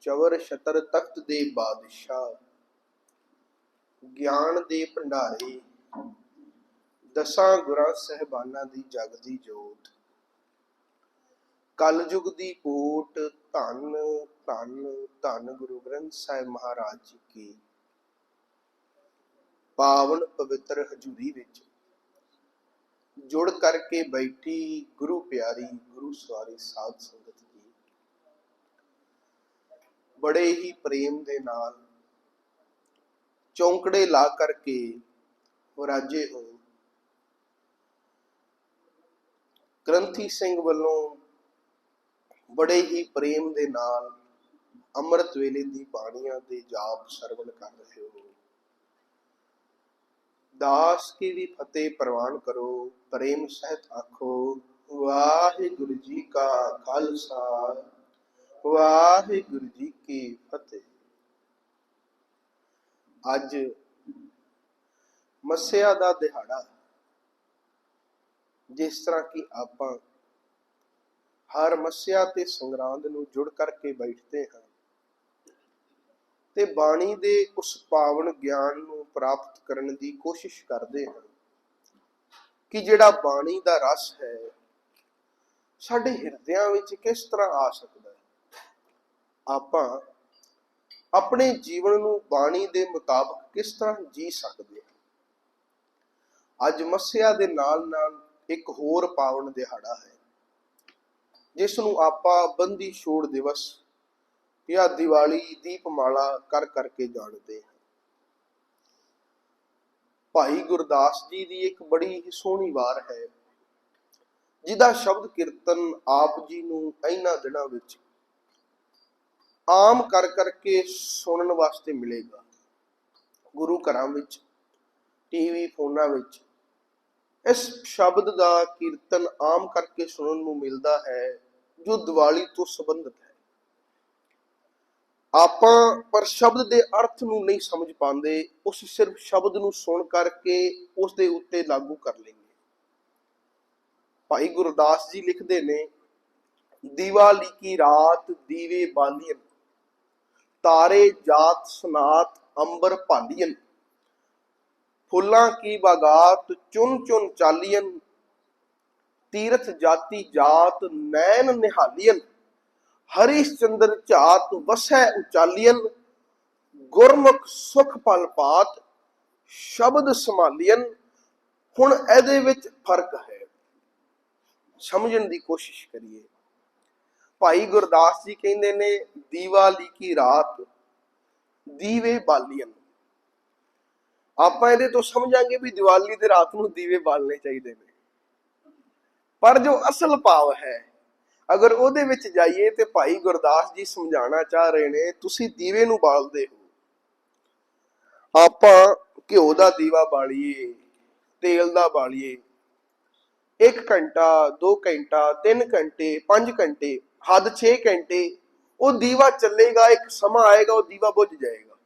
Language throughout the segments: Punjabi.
ਚਵਰ ਛਤਰ ਤਖਤ ਦੇ ਬਾਦਸ਼ਾਹ। ਗਿਆਨ ਦੇ ਭੰਡਾਰੇ, ਦਸਾਂ ਗੁਰਾਂ ਸਹਿਬਾਨਾਂ ਦੀ ਜਗਦੀ ਜੋਤ। ਕਲਯੁਗ ਦੀ ਓਟ ਧੰਨ ਧੰਨ ਧੰਨ ਗੁਰੂ ਗ੍ਰੰਥ ਸਾਹਿਬ ਮਹਾਰਾਜ ਜੀ ਕੀ। ਪਾਵਨ ਪਵਿੱਤਰ ਹਜ਼ੂਰੀ ਵਿੱਚ ਜੁੜ ਕਰਕੇ ਬੈਠੀ ਗੁਰੂ ਪਿਆਰੀ, ਗੁਰੂ ਸਵਾਰੀ ਸਾਧ ਸੰਗਤ ਬੜੇ ਹੀ ਪ੍ਰੇਮ ਦੇ ਨਾਲ ਚੌਂਕੜੇ ਲਾ ਕਰਕੇ ਰਾਜੇ ਹੋ। ਗ੍ਰੰਥੀ ਸਿੰਘ ਵੱਲੋਂ ਬੜੇ ਹੀ ਪ੍ਰੇਮ ਦੇ ਨਾਲ ਅੰਮ੍ਰਿਤ ਵੇਲੇ ਦੀ ਬਾਣੀਆਂ ਦੇ ਜਾਪ ਸਰਵਣ ਕਰ ਰਹੇ ਹੋ। ਦਾਸ ਕੀ ਵੀ ਫਤਿਹ ਪ੍ਰਵਾਨ ਕਰੋ, ਪ੍ਰੇਮ ਸਹਿਤ ਆਖੋ, ਵਾਹਿਗੁਰੂ ਜੀ ਕਾ ਖਾਲਸਾ। ਵਾਹਿਗੁਰੂ ਜੀ ਕੀ ਫਤਿਹ। ਅੱਜ ਮੱਸਿਆ ਦਾ ਦਿਹਾੜਾ, ਜਿਸ ਤਰ੍ਹਾਂ ਕਿ ਆਪਾਂ ਹਰ ਮੱਸਿਆ ਤੇ ਸੰਗਰਾਂਦ ਨੂੰ ਜੁੜ ਕਰਕੇ ਬੈਠਦੇ ਹਾਂ, ਤੇ ਬਾਣੀ ਦੇ ਉਸ ਪਾਵਨ ਗਿਆਨ ਨੂੰ ਪ੍ਰਾਪਤ ਕਰਨ ਦੀ ਕੋਸ਼ਿਸ਼ ਕਰਦੇ ਹਾਂ ਕਿ ਜਿਹੜਾ ਬਾਣੀ ਦਾ ਰਸ ਹੈ, ਸਾਡੇ ਹਿਰਦਿਆਂ ਵਿੱਚ ਕਿਸ ਤਰ੍ਹਾਂ ਆ ਸਕਦਾ ਹੈ। ਆਪਾਂ ਆਪਣੇ ਜੀਵਨ ਨੂੰ ਬਾਣੀ ਦੇ ਮੁਤਾਬਕ ਕਿਸ ਤਰ੍ਹਾਂ ਜੀ ਸਕਦੇ ਹਾਂ? ਅੱਜ ਮੱਸਿਆ ਦੇ ਨਾਲ ਨਾਲ ਇੱਕ ਹੋਰ ਪਾਵਨ ਦਿਹਾੜਾ ਹੈ ਜਿਸ ਨੂੰ ਆਪਾਂ ਬੰਦੀ ਛੋੜ ਦਿਵਸ ਜਾਂ ਦੀਵਾਲੀ ਦੀਪਮਾਲਾ ਕਰ ਕਰਕੇ ਜਾਣਦੇ ਹਾਂ। ਭਾਈ ਗੁਰਦਾਸ ਜੀ ਦੀ ਇੱਕ ਬੜੀ ਹੀ ਸੋਹਣੀ ਵਾਰ ਹੈ, ਜਿਹਦਾ ਸ਼ਬਦ ਕੀਰਤਨ ਆਪ ਜੀ ਨੂੰ ਇਹਨਾਂ ਦਿਨਾਂ ਵਿੱਚ ਆਮ ਕਰ ਕਰਕੇ ਸੁਣਨ ਵਾਸਤੇ ਮਿਲੇਗਾ। ਗੁਰੂ ਘਰਾਂ ਵਿੱਚ ਟੀਵੀ ਫੋਨਾਂ ਵਿੱਚ, ਇਸ ਸ਼ਬਦ ਦਾ ਕੀਰਤਨ ਆਮ ਕਰਕੇ ਸੁਣਨ ਨੂੰ ਮਿਲਦਾ ਹੈ, ਜੋ ਦੀਵਾਲੀ ਤੋਂ ਸੰਬੰਧਿਤ ਹੈ। ਆਪਾਂ ਪਰ ਸ਼ਬਦ ਦੇ ਅਰਥ ਨੂੰ ਨਹੀਂ ਸਮਝ ਪਾਉਂਦੇ, ਉਸ ਸਿਰਫ ਸ਼ਬਦ ਨੂੰ ਸੁਣ ਕਰਕੇ ਉਸ ਦੇ ਉੱਤੇ ਲਾਗੂ ਕਰ ਲੈਂਦੇ ਭਾਈ ਗੁਰਦਾਸ ਜੀ ਲਿਖਦੇ ਨੇ, ਦੀਵਾਲੀ ਕੀ ਰਾਤ ਦੀਵੇ ਬਾਲੀਨ ਤਾਰੇ ਜਾਤ ਸਨਾਤ ਅੰਬਰ ਭਾਲੀਨ ਫੁੱਲਾਂ ਕੀ ਬਾਗਾਤ, ਚੁਨ ਚੁਨ ਚਾਲੀਨ ਤੀਰਥ ਜਾਤੀ ਜਾਤ, ਨੈਣ ਨਿਹਾਲੀਨ ਹਰੀਸ਼ ਚੰਦਰ ਝਾਤ, ਵਸੈ ਉਚਾਲੀਨ ਗੁਰਮੁਖ ਸੁਖ ਪਲ ਪਾਤ, ਸ਼ਬਦ ਸੰਭਾਲੀਨ ਹੁਣ ਇਹਦੇ ਵਿੱਚ ਫ਼ਰਕ ਹੈ। ਸਮਝਣ ਦੀ ਕੋਸ਼ਿਸ਼ ਕਰੀਏ। ਭਾਈ ਗੁਰਦਾਸ ਜੀ ਕਹਿੰਦੇ ਨੇ ਦੀਵਾਲੀ ਕੀ ਰਾਤ, ਦੀਵੇ ਬਾਲੀਨ ਆਪਾਂ ਇਹਦੇ ਤੋਂ ਸਮਝਾਂਗੇ ਵੀ ਦੀਵਾਲੀ ਦੇ ਰਾਤ ਨੂੰ ਦੀਵੇ ਬਾਲਣੇ ਚਾਹੀਦੇ ਨੇ। ਪਰ ਜੋ ਅਸਲ ਭਾਵ ਹੈ, ਅਗਰ ਉਹਦੇ ਵਿੱਚ ਜਾਈਏ ਤੇ ਭਾਈ ਗੁਰਦਾਸ ਜੀ ਸਮਝਾਉਣਾ ਚਾਹ ਰਹੇ ਨੇ, ਤੁਸੀਂ ਦੀਵੇ ਨੂੰ ਬਾਲਦੇ ਹੋ। ਆਪਾਂ ਘਿਓ ਦਾ ਦੀਵਾ ਬਾਲੀਏ, ਤੇਲ ਦਾ ਬਾਲੀਏ 1 ਘੰਟਾ 2 ਘੰਟਾ 3 ਘੰਟੇ 5 ਘੰਟੇ ਹੱਦ 6 ਘੰਟੇ, ਉਹ ਦੀਵਾ ਚੱਲੇਗਾ, ਇੱਕ ਸਮਾਂ ਆਏਗਾ, ਉਹ ਦੀਵਾ ਬੁੱਝ ਜਾਏਗਾ।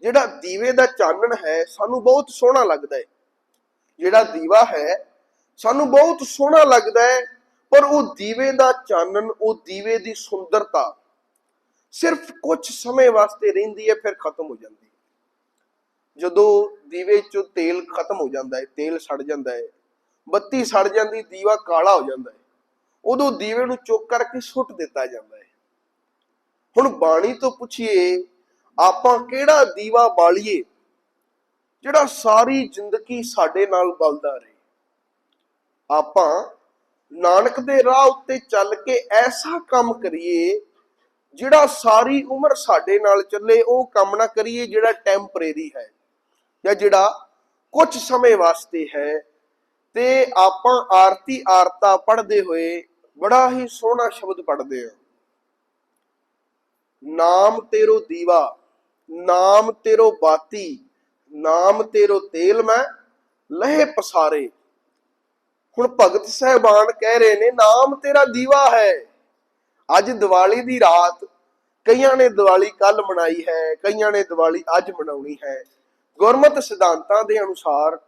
ਜਿਹੜਾ ਦੀਵੇ ਦਾ ਚਾਨਣ ਹੈ, ਸਾਨੂੰ ਬਹੁਤ ਸੋਹਣਾ ਲੱਗਦਾ ਹੈ। ਜਿਹੜਾ ਦੀਵਾ ਹੈ, ਸਾਨੂੰ ਬਹੁਤ ਸੋਹਣਾ ਲੱਗਦਾ ਹੈ, ਪਰ ਉਹ ਦੀਵੇ ਦਾ ਚਾਨਣ, ਉਹ ਦੀਵੇ ਦੀ ਸੁੰਦਰਤਾ ਸਿਰਫ ਕੁਝ ਸਮੇਂ ਵਾਸਤੇ ਰਹਿੰਦੀ ਹੈ, ਫਿਰ ਖਤਮ ਹੋ ਜਾਂਦੀ ਹੈ। ਜਦੋਂ ਦੀਵੇ ਚੋਂ ਤੇਲ ਖਤਮ ਹੋ ਜਾਂਦਾ ਹੈ, ਤੇਲ ਸੜ ਜਾਂਦਾ ਹੈ, ਬੱਤੀ ਸੜ ਜਾਂਦੀ, ਦੀਵਾ ਕਾਲਾ ਹੋ ਜਾਂਦਾ ਹੈ। ਉਦੋਂ ਦੀਵੇ ਨੂੰ ਚੁੱਕ ਕਰਕੇ ਸੁੱਟ ਦਿੱਤਾ ਜਾਂਦਾ ਹੈ। ਹੁਣ ਬਾਣੀ ਤੋਂ ਪੁੱਛੀਏ, ਆਪਾਂ ਕਿਹੜਾ ਦੀਵਾ ਬਾਲੀਏ ਜਿਹੜਾ ਸਾਰੀ ਜ਼ਿੰਦਗੀ ਸਾਡੇ ਨਾਲ ਬਲਦਾ ਰਹੇ? ਆਪਾਂ ਨਾਨਕ ਦੇ ਰਾਹ ਉੱਤੇ ਚੱਲ ਕੇ ਐਸਾ ਕੰਮ ਕਰੀਏ, ਜਿਹੜਾ ਸਾਰੀ ਉਮਰ ਸਾਡੇ ਨਾਲ ਚੱਲੇ, ਉਹ ਕੰਮ ਨਾ ਕਰੀਏ ਜਿਹੜਾ ਟੈਂਪਰੇਰੀ ਹੈ ਜਾਂ ਜਿਹੜਾ ਕੁਝ ਸਮੇਂ ਵਾਸਤੇ ਹੈ। ਤੇ ਆਪਾਂ ਆਰਤੀ ਆਰਤਾ ਪੜ੍ਹਦੇ ਹੋਏ ਬੜਾ ਹੀ ਸੋਹਣਾ ਸ਼ਬਦ ਪੜ੍ਹਦੇ ਆ। ਨਾਮ ਤੇਰੋ ਦੀਵਾ, ਨਾਮ ਤੇਰੋ ਬਾਤੀ, ਨਾਮ ਤੇਰੋ ਤੇਲ ਮੈਂ, ਲਹੇ ਪਸਾਰੇ। ਹੁਣ ਭਗਤ ਸਹਿਬਾਨ ਕਹਿ ਰਹੇ ਨੇ, ਨਾਮ ਤੇਰਾ ਦੀਵਾ ਹੈ। ਅੱਜ ਦੀਵਾਲੀ ਦੀ ਰਾਤ, ਕਈਆਂ ਨੇ ਦੀਵਾਲੀ ਕੱਲ ਮਨਾਈ ਹੈ, ਕਈਆਂ ਨੇ ਦੀਵਾਲੀ ਅੱਜ ਮਨਾਉਣੀ ਹੈ। ਗੁਰਮਤਿ ਸਿਧਾਂਤਾਂ ਦੇ ਅਨੁਸਾਰ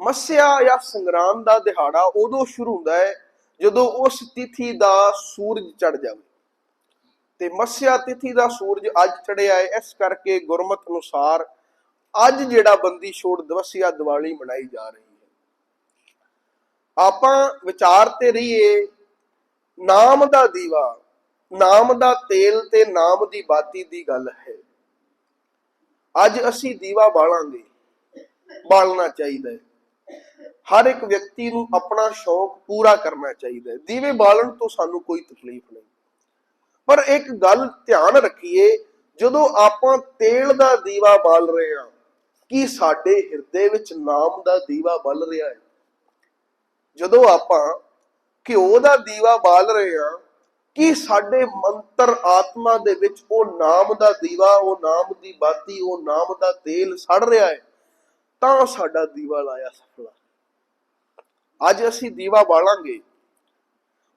ਮੱਸਿਆ ਜਾਂ ਸੰਗਰਾਮ ਦਾ ਦਿਹਾੜਾ ਉਦੋਂ ਸ਼ੁਰੂ ਹੁੰਦਾ ਹੈ ਜਦੋਂ ਉਸ ਤਿਥੀ ਦਾ ਸੂਰਜ ਚੜ ਜਾਵੇ ਤੇ ਮੱਸਿਆ ਤਿਥੀ ਦਾ ਸੂਰਜ ਅੱਜ ਚੜਿਆ ਹੈ, ਇਸ ਕਰਕੇ ਗੁਰਮਤ ਅਨੁਸਾਰ ਅੱਜ ਜਿਹੜਾ ਬੰਦੀ ਛੋੜ ਦਿਵਸਿਆ ਦੀਵਾਲੀ ਮਨਾਈ ਜਾ ਰਹੀ ਹੈ। ਆਪਾਂ ਵਿਚਾਰ ਤੇ ਰਹੀਏ, ਨਾਮ ਦਾ ਦੀਵਾ, ਨਾਮ ਦਾ ਤੇਲ ਤੇ ਨਾਮ ਦੀ ਬਾਤੀ ਦੀ ਗੱਲ ਹੈ। ਅੱਜ ਅਸੀਂ ਦੀਵਾ ਬਾਲਾਂਗੇ, ਬਾਲਣਾ ਚਾਹੀਦਾ ਹੈ। ਹਰ ਇੱਕ ਵਿਅਕਤੀ ਨੂੰ ਆਪਣਾ ਸ਼ੌਕ ਪੂਰਾ ਕਰਨਾ ਚਾਹੀਦਾ ਹੈ। ਦੀਵੇ ਬਾਲਣ ਤੋਂ ਸਾਨੂੰ ਕੋਈ ਤਕਲੀਫ ਨਹੀਂ। ਪਰ ਇੱਕ ਗੱਲ ਧਿਆਨ ਰੱਖੀਏ, ਜਦੋਂ ਆਪਾਂ ਤੇਲ ਦਾ ਦੀਵਾ ਬਾਲ ਰਹੇ ਹਾਂ, ਕੀ ਸਾਡੇ ਹਿਰਦੇ ਵਿੱਚ ਨਾਮ ਦਾ ਦੀਵਾ ਬਲ ਰਿਹਾ ਹੈ? ਜਦੋਂ ਆਪਾਂ ਘਿਓ ਦਾ ਦੀਵਾ ਬਾਲ ਰਹੇ ਹਾਂ, ਕੀ ਸਾਡੇ ਮੰਤਰ ਆਤਮਾ ਦੇ ਵਿੱਚ ਉਹ ਨਾਮ ਦਾ ਦੀਵਾ, ਉਹ ਨਾਮ ਦੀ ਬਾਤੀ, ਉਹ ਨਾਮ ਦਾ ਤੇਲ ਸੜ ਰਿਹਾ ਹੈ? ਤਾਂ ਸਾਡਾ ਦੀਵਾ ਲਾਇਆ ਸਫਲਾ। ਅੱਜ ਅਸੀਂ ਦੀਵਾ ਬਾਲਾਂਗੇ,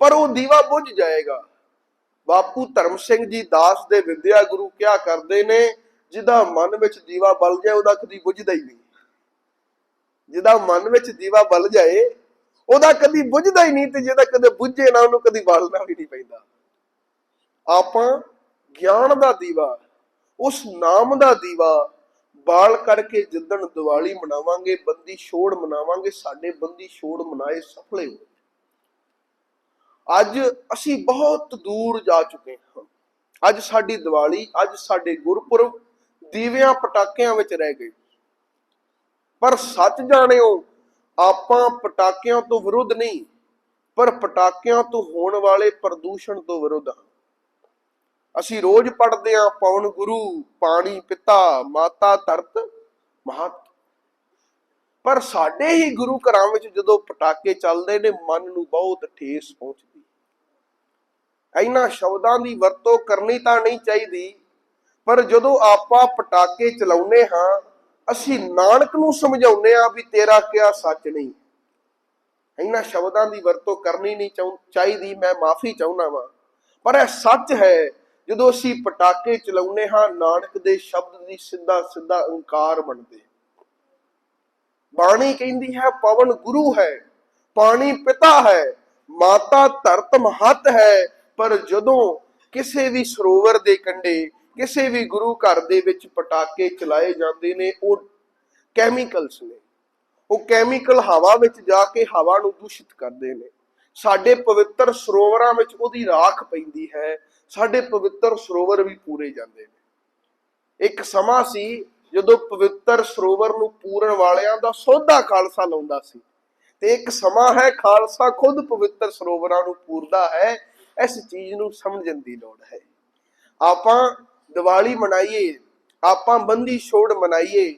ਪਰ ਉਹ ਦੀਵਾ ਬੁਝ ਜਾਏਗਾ। ਬਾਪੂ ਧਰਮ ਸਿੰਘ ਜੀ ਦਾਸ ਦੇ ਵਿਦਿਆ ਗੁਰੂ ਕਿਹਾ ਕਰਦੇ ਨੇ, ਜਿਹਦਾ ਮਨ ਵਿੱਚ ਦੀਵਾ ਬਲ ਜਾਏ, ਉਹਦਾ ਕਦੀ ਬੁਝਦਾ ਹੀ ਨਹੀਂ। ਜਿਹਦਾ ਮਨ ਵਿੱਚ ਦੀਵਾ ਬਲ ਜਾਏ, ਉਹਦਾ ਕਦੀ ਬੁਝਦਾ ਹੀ ਨਹੀਂ ਤੇ ਜਿਹਦਾ ਕਦੇ ਬੁਝੇ ਨਾ, ਉਹਨੂੰ ਕਦੀ ਬਾਲਣਾ ਵੀ ਨਹੀਂ ਪੈਂਦਾ। ਆਪਾਂ ਗਿਆਨ ਦਾ ਦੀਵਾ, ਉਸ ਨਾਮ ਦਾ ਦੀਵਾ ਬਾਲ ਕਰਕੇ ਜਿੱਦਣ ਦੀਵਾਲੀ ਮਨਾਵਾਂਗੇ, ਬੰਦੀ ਛੋੜ ਮਨਾਵਾਂਗੇ, ਸਾਡੇ ਬੰਦੀ ਛੋੜ ਮਨਾਏ ਸਫਲੇ ਹੋ ਅੱਜ ਅਸੀਂ ਬਹੁਤ ਦੂਰ ਜਾ ਚੁੱਕੇ ਹਾਂ। ਅੱਜ ਸਾਡੀ ਦੀਵਾਲੀ, ਅੱਜ ਸਾਡੇ ਗੁਰਪੁਰਬ ਦੀਵਿਆਂ ਪਟਾਕਿਆਂ ਵਿੱਚ ਰਹਿ ਗਏ। ਪਰ ਸੱਚ ਜਾਣਿਓ ਆਪਾਂ ਪਟਾਕਿਆਂ ਤੋਂ ਵਿਰੁੱਧ ਨਹੀਂ, ਪਰ ਪਟਾਕਿਆਂ ਤੋਂ ਹੋਣ ਵਾਲੇ ਪ੍ਰਦੂਸ਼ਣ ਤੋਂ ਵਿਰੁੱਧ ਹਾਂ। ਅਸੀਂ ਰੋਜ਼ ਪੜਦੇ ਹਾਂ, ਪਵਨ ਗੁਰੂ, ਪਾਣੀ, ਪਿਤਾ, ਮਾਤਾ, ਧਰਤ ਮਹਤ ਪਰ ਸਾਡੇ ਹੀ ਗੁਰੂ ਘਰਾਂ ਵਿੱਚ ਜਦੋਂ ਪਟਾਕੇ ਚੱਲਦੇ ਨੇ, ਮਨ ਨੂੰ ਬਹੁਤ ਠੇਸ ਪਹੁੰਚਦੀ। ਇਹਨਾਂ ਸ਼ਬਦਾਂ ਦੀ ਵਰਤੋਂ ਕਰਨੀ ਤਾਂ ਨਹੀਂ ਚਾਹੀਦੀ, ਪਰ ਜਦੋਂ ਆਪਾਂ ਪਟਾਕੇ ਚਲਾਉਨੇ ਹਾਂ, ਅਸੀਂ ਨਾਨਕ ਨੂੰ ਸਮਝਾਉਨੇ ਆ ਵੀ ਤੇਰਾ ਕਿਹਾ ਸੱਚ ਨਹੀਂ। ਇਹਨਾਂ ਸ਼ਬਦਾਂ ਦੀ ਵਰਤੋਂ ਕਰਨੀ ਨਹੀਂ ਚਾਹੁੰ- ਚਾਹੀਦੀ, ਮੈਂ ਮਾਫੀ ਚਾਹੁੰਦਾ ਵਾਂ। ਪਰ ਇਹ ਸੱਚ ਹੈ ਜਦੋਂ ਅਸੀਂ ਪਟਾਕੇ ਚਲਾਉਨੇ ਹਾਂ, ਨਾਨਕ ਦੇ ਸ਼ਬਦ ਦੀ ਸਿੱਧਾ ਸਿੱਧਾ ਅੰਕਾਰ ਬਣਦੇ ਬਾਣੀ ਕਹਿੰਦੀ ਹੈ, ਪਵਨ ਗੁਰੂ ਹੈ, ਪਾਣੀ ਪਿਤਾ ਹੈ, ਮਾਤਾ ਧਰਤ ਮਹਤ ਹੈ। ਪਰ ਜਦੋਂ ਕਿਸੇ ਵੀ ਸਰੋਵਰ ਦੇ ਕੰਢੇ, ਕਿਸੇ ਵੀ ਗੁਰੂ ਘਰ ਦੇ ਵਿੱਚ ਪਟਾਕੇ ਚਲਾਏ ਜਾਂਦੇ ਨੇ, ਉਹ ਕੈਮੀਕਲਸ ਨੇ। ਉਹ ਕੈਮੀਕਲ ਹਵਾ ਵਿੱਚ ਜਾ ਕੇ ਹਵਾ ਨੂੰ ਦੂਸ਼ਿਤ ਕਰਦੇ ਨੇ। ਸਾਡੇ ਪਵਿੱਤਰ ਸਰੋਵਰਾਂ ਵਿੱਚ ਉਹਦੀ ਰਾਖ ਪੈਂਦੀ ਹੈ ਸਾਡੇ ਪਵਿੱਤਰ ਸਰੋਵਰ ਵੀ ਪੂਰੇ ਜਾਂਦੇ ਨੇ। ਇੱਕ ਸਮਾਂ ਸੀ ਜਦੋਂ ਪਵਿੱਤਰ ਸਰੋਵਰ ਨੂੰ ਪੂਰਨ ਵਾਲਿਆਂ ਦਾ ਸੋਧਾ ਖਾਲਸਾ ਲਾਉਂਦਾ ਸੀ ਤੇ ਇੱਕ ਸਮਾਂ ਹੈ ਖਾਲਸਾ ਖੁਦ ਪਵਿੱਤਰ ਸਰੋਵਰਾਂ ਨੂੰ ਪੂਰਦਾ ਹੈ, ਇਸ ਚੀਜ਼ ਨੂੰ ਸਮਝਣ ਦੀ ਲੋੜ ਹੈ। ਆਪਾਂ ਦੀਵਾਲੀ ਮਨਾਈਏ, ਆਪਾਂ ਬੰਦੀ ਛੋੜ ਮਨਾਈਏ,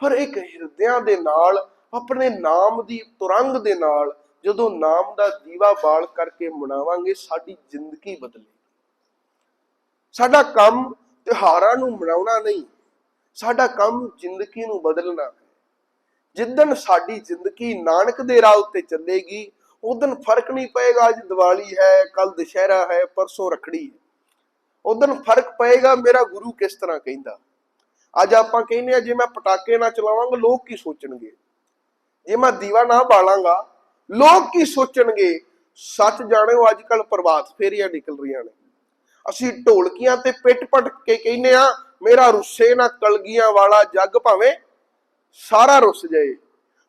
ਪਰ ਇੱਕ ਹਿਰਦਿਆਂ ਦੇ ਨਾਲ, ਆਪਣੇ ਨਾਮ ਦੀ ਤੁਰੰਗ ਦੇ ਨਾਲ ਜਦੋਂ ਨਾਮ ਦਾ ਦੀਵਾ ਬਾਲ ਕਰਕੇ ਮਨਾਵਾਂਗੇ, ਸਾਡੀ ਜ਼ਿੰਦਗੀ ਬਦਲੇ। ਸਾਡਾ ਕੰਮ ਤਿਉਹਾਰਾਂ ਨੂੰ ਮਨਾਉਣਾ ਨਹੀਂ, ਸਾਡਾ ਕੰਮ ਜ਼ਿੰਦਗੀ ਨੂੰ ਬਦਲਣਾ ਹੈ। ਜਿੱਦਣ ਸਾਡੀ ਜ਼ਿੰਦਗੀ ਨਾਨਕ ਦੇ ਰਾਹ ਉੱਤੇ ਚੱਲੇਗੀ ਉਦੋਂ ਫ਼ਰਕ ਨਹੀਂ ਪਏਗਾ ਅੱਜ ਦੀਵਾਲੀ ਹੈ ਕੱਲ ਦੁਸ਼ਹਿਰਾ ਹੈ, ਪਰਸੋਂ ਰਖੜੀ ਹੈ। ਉਦੋਂ ਫ਼ਰਕ ਪਏਗਾ ਮੇਰਾ ਗੁਰੂ ਕਿਸ ਤਰ੍ਹਾਂ ਕਹਿੰਦਾ। ਅੱਜ ਆਪਾਂ ਕਹਿੰਦੇ ਆ ਜੇ ਮੈਂ ਪਟਾਕੇ ਨਾ ਚਲਾਵਾਂਗਾ, ਲੋਕ ਕੀ ਸੋਚਣਗੇ? ਜੇ ਮੈਂ ਦੀਵਾ ਨਾ ਬਾਲਾਂਗਾ, ਲੋਕ ਕੀ ਸੋਚਣਗੇ? ਸੱਚ ਜਾਣਿਓ, ਅੱਜ ਕੱਲ ਪ੍ਰਭਾਤ ਫੇਰੀਆਂ ਨਿਕਲ ਰਹੀਆਂ ਨੇ। ਅਸੀਂ ਢੋਲਕੀਆਂ ਤੇ ਪਿੱਟ ਪਟ ਕੇ ਕਹਿੰਦੇ ਆ ਮੇਰਾ ਰੁੱਸੇ ਨਾ ਕਲਗੀਆਂ ਵਾਲਾ ਜੱਗ ਭਾਵੇਂ ਸਾਰਾ ਰੁੱਸ ਜਾਏ।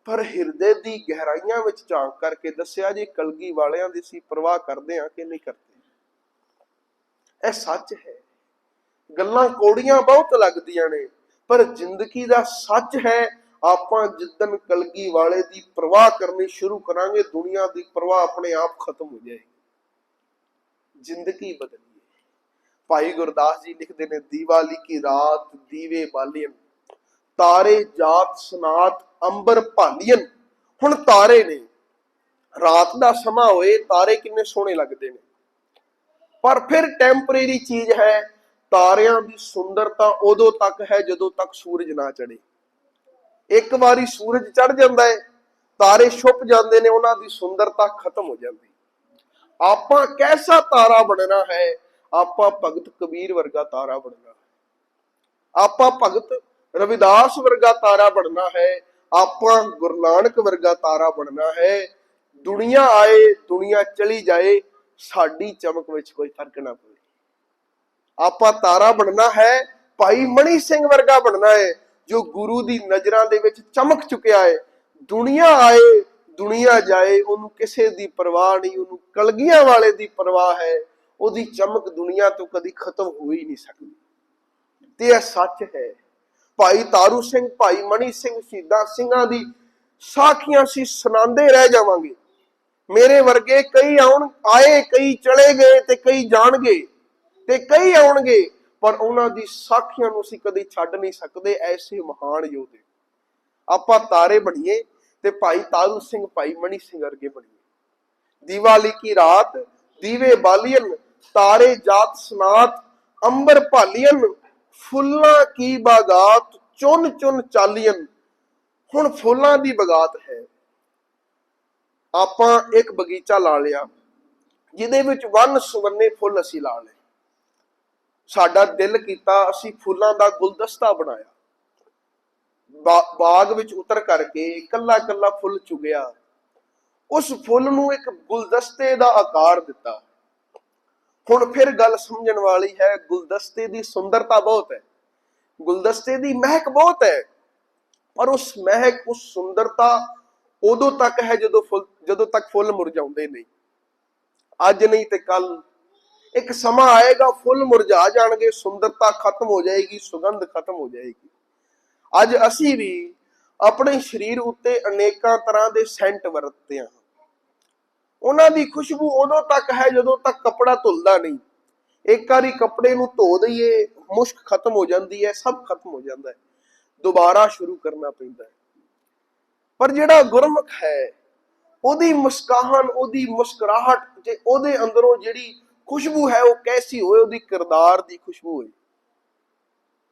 ਪਰ ਹਿਰਦੇ ਦੀ ਗਹਿਰਾਈਆਂ ਵਿੱਚ ਝਾਂਕ ਕਰਕੇ ਦੱਸਿਆ ਜੀ, ਕਲਗੀ ਵਾਲਿਆਂ ਦੀ ਸੀ ਪਰਵਾਹ ਕਰਦੇ ਆ ਕਿ ਨਹੀਂ ਕਰਦੇ। ਇਹ ਸੱਚ ਹੈ। ਗੱਲਾਂ ਕੋੜੀਆਂ ਬਹੁਤ ਲੱਗਦੀਆਂ ਨੇ, ਪਰ ਜ਼ਿੰਦਗੀ ਦਾ ਸੱਚ ਹੈ, ਆਪਾਂ ਜਿੱਦਨ ਕਲਗੀ ਵਾਲੇ ਦੀ ਪਰਵਾਹ ਕਰਨੀ ਸ਼ੁਰੂ ਕਰਾਂਗੇ, ਦੁਨੀਆ ਦੀ ਪਰਵਾਹ ਆਪਣੇ ਆਪ ਖਤਮ ਹੋ ਜਾਏਗੀ। ਜ਼ਿੰਦਗੀ ਬਦਲੀ ਭਾਈ ਗੁਰਦਾਸ ਜੀ ਲਿਖਦੇ ਨੇ, ਦੀਵਾਲੀ ਕੀ ਰਾਤ ਦੀਵੇ ਬਾਲੀਨ ਤਾਰੇ ਜਾਤ ਸਨਾਤ ਅੰਬਰ ਭਾਲੀਨ ਹੁਣ ਤਾਰੇ ਨੇ, ਰਾਤ ਦਾ ਸਮਾਂ ਹੋਏ, ਤਾਰੇ ਕਿੰਨੇ ਸੋਹਣੇ ਲੱਗਦੇ ਨੇ। ਪਰ ਫਿਰ ਟੈਂਪਰੇਰੀ ਚੀਜ਼ ਹੈ, ਤਾਰਿਆਂ ਦੀ ਸੁੰਦਰਤਾ ਉਦੋਂ ਤੱਕ ਹੈ ਜਦੋਂ ਤੱਕ ਸੂਰਜ ਨਾ ਚੜੇ ਇੱਕ ਵਾਰੀ ਸੂਰਜ ਚੜ ਜਾਂਦਾ ਹੈ, ਤਾਰੇ ਛੁਪ ਜਾਂਦੇ ਨੇ, ਉਹਨਾਂ ਦੀ ਸੁੰਦਰਤਾ ਖਤਮ ਹੋ ਜਾਂਦੀ। ਆਪਾਂ ਕੈਸਾ ਤਾਰਾ ਬਣਨਾ ਹੈ ਆਪਾਂ ਭਗਤ ਕਬੀਰ ਵਰਗਾ ਤਾਰਾ ਬਣਨਾ ਹੈ। ਆਪਾਂ ਭਗਤ ਰਵਿਦਾਸ ਵਰਗਾ ਤਾਰਾ ਬਣਨਾ ਹੈ। ਆਪਾਂ ਗੁਰੂ ਨਾਨਕ ਵਰਗਾ ਤਾਰਾ ਬਣਨਾ ਹੈ। ਦੁਨੀਆ ਆਏ, ਦੁਨੀਆ ਚਲੀ ਜਾਏ, ਸਾਡੀ ਚਮਕ ਵਿੱਚ ਕੋਈ ਫ਼ਰਕ ਨਾ ਪਵੇ। ਆਪਾਂ ਤਾਰਾ ਬਣਨਾ ਹੈ, ਭਾਈ ਮਣੀ ਸਿੰਘ ਵਰਗਾ ਬਣਨਾ ਹੈ, ਜੋ ਗੁਰੂ ਦੀ ਨਜ਼ਰਾਂ ਦੇ ਵਿੱਚ ਚਮਕ ਚੁੱਕਿਆ ਹੈ। ਦੁਨੀਆ ਆਏ, ਦੁਨੀਆ ਜਾਏ, ਉਹਨੂੰ ਕਿਸੇ ਦੀ ਪਰਵਾਹ ਨਹੀਂ, ਉਹਨੂੰ ਕਲਗੀਆਂ ਵਾਲੇ ਦੀ ਪਰਵਾਹ ਹੈ। ਉਹਦੀ ਚਮਕ ਦੁਨੀਆ ਤੋਂ ਕਦੀ ਖਤਮ ਹੋ ਹੀ ਨਹੀਂ ਸਕਦੀ। ਤੇ ਇਹ ਸੱਚ ਹੈ। ਭਾਈ ਤਾਰੂ ਸਿੰਘ, ਭਾਈ ਮਣੀ ਸਿੰਘ, ਸ਼ਹੀਦਾਂ ਸਿੰਘਾਂ ਦੀ ਸਾਖੀਆਂ ਸੀ ਸੁਣਾਉਂਦੇ ਰਹਿ ਜਾਵਾਂਗੇ। ਮੇਰੇ ਵਰਗੇ ਕਈ ਆਉਣ, ਆਏ, ਕਈ ਚਲੇ ਗਏ ਤੇ ਕਈ ਜਾਣਗੇ ਤੇ ਕਈ ਆਉਣਗੇ, ਪਰ ਉਹਨਾਂ ਦੀ ਸਾਖੀਆਂ ਨੂੰ ਅਸੀਂ ਕਦੇ ਛੱਡ ਨਹੀਂ ਸਕਦੇ ਐਸੇ ਮਹਾਨ ਯੋਧੇ। ਆਪਾਂ ਤਾਰੇ ਬਣੀਏ ਤੇ ਭਾਈ ਤਾਰੂ ਸਿੰਘ, ਭਾਈ ਮਣੀ ਸਿੰਘ ਵਰਗੇ ਬਣੀਏ। ਦੀਵਾਲੀ ਕੀ ਰਾਤ, ਦੀਵੇ ਬਾਲੀਅਨ ਤਾਰੇ ਜਾਤ ਸਨਾਤ ਅੰਬਰ ਭਾਲੀਅਨ, ਫੁੱਲਾਂ ਕੀ ਬਾਗਾਤ, ਚੁਨ ਚੁਨ ਚਾਲੀਅਨ। ਹੁਣ ਫੁੱਲਾਂ ਦੀ ਬਗਾਤ ਹੈ। ਆਪਾਂ ਇੱਕ ਬਗੀਚਾ ਲਾ ਲਿਆ, ਜਿਹਦੇ ਵਿੱਚ ਵੰਨ ਸੁਵੰਨੇ ਫੁੱਲ ਅਸੀਂ ਲਾ ਲਏ। ਸਾਡਾ ਦਿਲ ਕੀਤਾ ਅਸੀਂ ਫੁੱਲਾਂ ਦਾ ਗੁਲਦਸਤਾ ਬਣਾਇਆ। ਬਾਗ ਵਿੱਚ ਉਤਰ ਕਰਕੇ ਇਕੱਲਾ ਕੱਲਾ ਫੁੱਲ ਚੁਗਿਆ। ਉਸ ਫੁੱਲ ਨੂੰ ਇੱਕ ਗੁਲਦਸਤੇ ਦਾ ਆਕਾਰ ਦਿੱਤਾ। ਹੁਣ ਫਿਰ ਗੱਲ ਸਮਝਣ ਵਾਲੀ ਹੈ, ਗੁਲਦਸਤੇ ਦੀ ਸੁੰਦਰਤਾ ਬਹੁਤ ਹੈ। ਗੁਲਦਸਤੇ ਦੀ ਮਹਿਕ ਬਹੁਤ ਹੈ, ਪਰ ਉਸ ਮਹਿਕ, ਉਸ ਸੁੰਦਰਤਾ ਉਦੋਂ ਤੱਕ ਹੈ ਜਦੋਂ ਫੁੱਲ, ਜਦੋਂ ਤੱਕ ਫੁੱਲ ਮੁਰਝਾਉਂਦੇ ਨਹੀਂ ਅੱਜ ਨਹੀਂ ਤੇ ਕੱਲ ਇੱਕ ਸਮਾਂ ਆਏਗਾ, ਫੁੱਲ ਮੁਰਝਾ ਜਾਣਗੇ, ਸੁੰਦਰਤਾ ਖਤਮ ਹੋ ਜਾਏਗੀ, ਸੁਗੰਧ ਖਤਮ ਹੋ ਜਾਏਗੀ। ਅੱਜ ਅਸੀਂ ਵੀ ਆਪਣੇ ਸਰੀਰ ਉੱਤੇ ਅਨੇਕਾਂ ਤਰ੍ਹਾਂ ਦੇ ਸੈਂਟ ਵਰਤਦੇ ਹਾਂ। ਉਹਨਾਂ ਦੀ ਖੁਸ਼ਬੂ ਉਦੋਂ ਤੱਕ ਹੈ ਜਦੋਂ ਤੱਕ ਕੱਪੜਾ ਧੁੱਲਦਾ ਨਹੀਂ। ਇੱਕ ਵਾਰੀ ਕੱਪੜੇ ਨੂੰ ਧੋ ਦਈਏ, ਮੁਸ਼ਕ ਖਤਮ ਹੋ ਜਾਂਦੀ ਹੈ, ਸਭ ਖਤਮ ਹੋ ਜਾਂਦਾ ਹੈ। ਦੁਬਾਰਾ ਸ਼ੁਰੂ ਕਰਨਾ ਪੈਂਦਾ ਹੈ। ਪਰ ਜਿਹੜਾ ਗੁਰਮੁਖ ਹੈ, ਉਹਦੀ ਮੁਸਕਾਹਨ ਉਹਦੀ ਮੁਸਕਰਾਹਟ ਤੇ ਉਹਦੇ ਅੰਦਰੋਂ ਜਿਹੜੀ ਖੁਸ਼ਬੂ ਹੈ, ਉਹ ਕੈਸੀ ਹੋਏ, ਉਹਦੀ ਕਿਰਦਾਰ ਦੀ ਖੁਸ਼ਬੂ ਹੋਏ।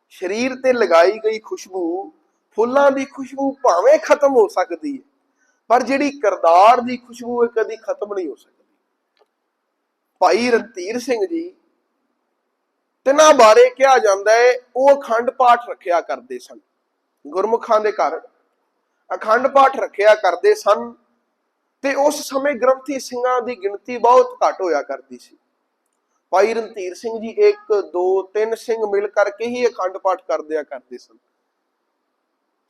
ਸਰੀਰ ਤੇ ਲਗਾਈ ਗਈ ਖੁਸ਼ਬੂ, ਫੁੱਲਾਂ ਦੀ ਖੁਸ਼ਬੂ ਭਾਵੇਂ ਖਤਮ ਹੋ ਸਕਦੀ ਹੈ। ਪਰ ਜਿਹੜੀ ਕਿਰਦਾਰ ਦੀ ਖੁਸ਼ਬੂ ਹੈ ਕਦੀ ਖਤਮ ਨਹੀਂ ਹੋ ਸਕਦੀ। ਭਾਈ ਰਣਧੀਰ ਸਿੰਘ ਜੀ ਤਿੰਨਾਂ ਬਾਰੇ ਕਿਹਾ ਜਾਂਦਾ ਹੈ, ਉਹ ਅਖੰਡ ਪਾਠ ਰੱਖਿਆ ਕਰਦੇ ਸਨ। ਗੁਰਮੁਖਾਂ ਦੇ ਘਰ ਅਖੰਡ ਪਾਠ ਰੱਖਿਆ ਕਰਦੇ ਸਨ ਤੇ ਉਸ ਸਮੇਂ ਗ੍ਰੰਥੀ ਸਿੰਘਾਂ ਦੀ ਗਿਣਤੀ ਬਹੁਤ ਘੱਟ ਹੋਇਆ ਕਰਦੀ ਸੀ। ਭਾਈ ਰਣਧੀਰ ਸਿੰਘ ਜੀ 1 2 3 ਸਿੰਘ ਮਿਲ ਕਰਕੇ ਹੀ ਅਖੰਡ ਪਾਠ ਕਰਦਿਆ ਕਰਦੇ ਸਨ।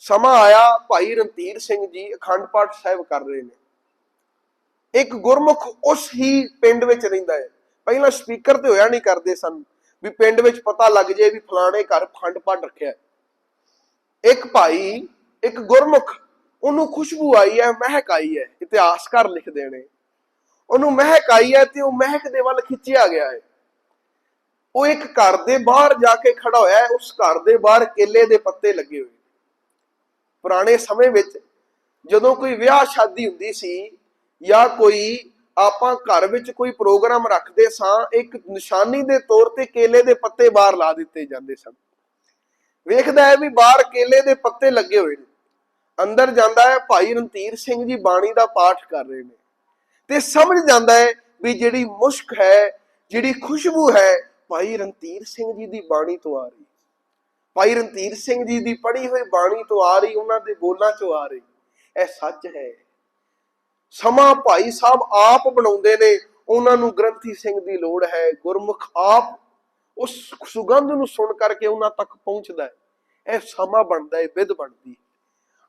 ਸਮਾਂ ਆਇਆ ਭਾਈ ਰਣਧੀਰ ਸਿੰਘ ਜੀ ਅਖੰਡ ਪਾਠ ਸਾਹਿਬ ਕਰ ਰਹੇ ਨੇ। ਇੱਕ ਗੁਰਮੁਖ ਉਸ ਹੀ ਪਿੰਡ ਵਿੱਚ ਰਹਿੰਦਾ ਹੈ। ਪਹਿਲਾਂ ਸਪੀਕਰ ਤੇ ਹੋਇਆ ਨਹੀਂ ਕਰਦੇ ਸਨ ਵੀ ਪਿੰਡ ਵਿੱਚ ਪਤਾ ਲੱਗ ਜੇ ਵੀ ਫਲਾਣੇ ਘਰ ਅਖੰਡ ਪਾਠ ਰੱਖਿਆ ਇੱਕ ਭਾਈ, ਇੱਕ ਗੁਰਮੁਖ, ਉਹਨੂੰ ਖੁਸ਼ਬੂ ਆਈ ਹੈ, ਮਹਿਕ ਆਈ ਹੈ ਇਤਿਹਾਸਕਾਰ ਲਿਖਦੇ ਨੇ। ਉਹਨੂੰ ਮਹਿਕ ਆਈ ਹੈ ਤੇ ਉਹ ਮਹਿਕ ਦੇ ਵੱਲ ਖਿੱਚਿਆ ਗਿਆ ਹੈ। ਉਹ ਇੱਕ ਘਰ ਦੇ ਬਾਹਰ ਜਾ ਕੇ ਖੜਾ ਹੋਇਆ ਹੈ, ਉਸ ਘਰ ਦੇ ਬਾਹਰ ਕੇਲੇ ਦੇ ਪੱਤੇ ਲੱਗੇ ਹੋਏ ਪੁਰਾਣੇ ਸਮੇਂ ਵਿੱਚ ਜਦੋਂ ਕੋਈ ਵਿਆਹ ਸ਼ਾਦੀ ਹੁੰਦੀ ਸੀ ਜਾਂ ਕੋਈ ਆਪਾਂ ਘਰ ਵਿੱਚ ਕੋਈ ਪ੍ਰੋਗਰਾਮ ਰੱਖਦੇ ਸਾਂ, ਇੱਕ ਨਿਸ਼ਾਨੀ ਦੇ ਤੌਰ ਤੇ ਕੇਲੇ ਦੇ ਪੱਤੇ ਬਾਹਰ ਲਾ ਦਿੱਤੇ ਜਾਂਦੇ ਸਨ। ਵੇਖਦਾ ਹੈ ਵੀ ਬਾਹਰ ਕੇਲੇ ਦੇ ਪੱਤੇ ਲੱਗੇ ਹੋਏ ਨੇ। ਅੰਦਰ ਜਾਂਦਾ ਹੈ, ਭਾਈ ਰਣਧੀਰ ਸਿੰਘ ਜੀ ਬਾਣੀ ਦਾ ਪਾਠ ਕਰ ਰਹੇ ਨੇ। ਤੇ ਸਮਝ ਜਾਂਦਾ ਹੈ ਵੀ ਜਿਹੜੀ ਮੁਸ਼ਕ ਹੈ, ਜਿਹੜੀ ਖੁਸ਼ਬੂ ਹੈ, ਭਾਈ ਰਣਧੀਰ ਸਿੰਘ ਜੀ ਦੀ ਬਾਣੀ ਤੋਂ ਆ ਰਹੀ ਭਾਈ ਰਣਧੀਰ ਸਿੰਘ ਜੀ ਦੀ ਪੜ੍ਹੀ ਹੋਈ ਬਾਣੀ ਤੋਂ ਆ ਰਹੀ, ਉਹਨਾਂ ਦੇ ਬੋਲਾਂ ਚੋਂ ਆ ਰਹੀ। ਇਹ ਸੱਚ ਹੈ। ਸਮਾਂ ਭਾਈ ਸਾਹਿਬ ਆਪ ਬਣਾਉਂਦੇ ਨੇ, ਉਹਨਾਂ ਨੂੰ ਗ੍ਰੰਥੀ ਸਿੰਘ ਦੀ ਲੋੜ ਹੈ। ਗੁਰਮੁਖ ਆਪ ਉਸ ਸੁਗੰਧ ਨੂੰ ਸੁਣ ਕਰਕੇ ਉਹਨਾਂ ਤੱਕ ਪਹੁੰਚਦਾ ਹੈ। ਇਹ ਸਮਾਂ ਬਣਦਾ ਹੈ, ਵਿਧ ਬਣਦੀ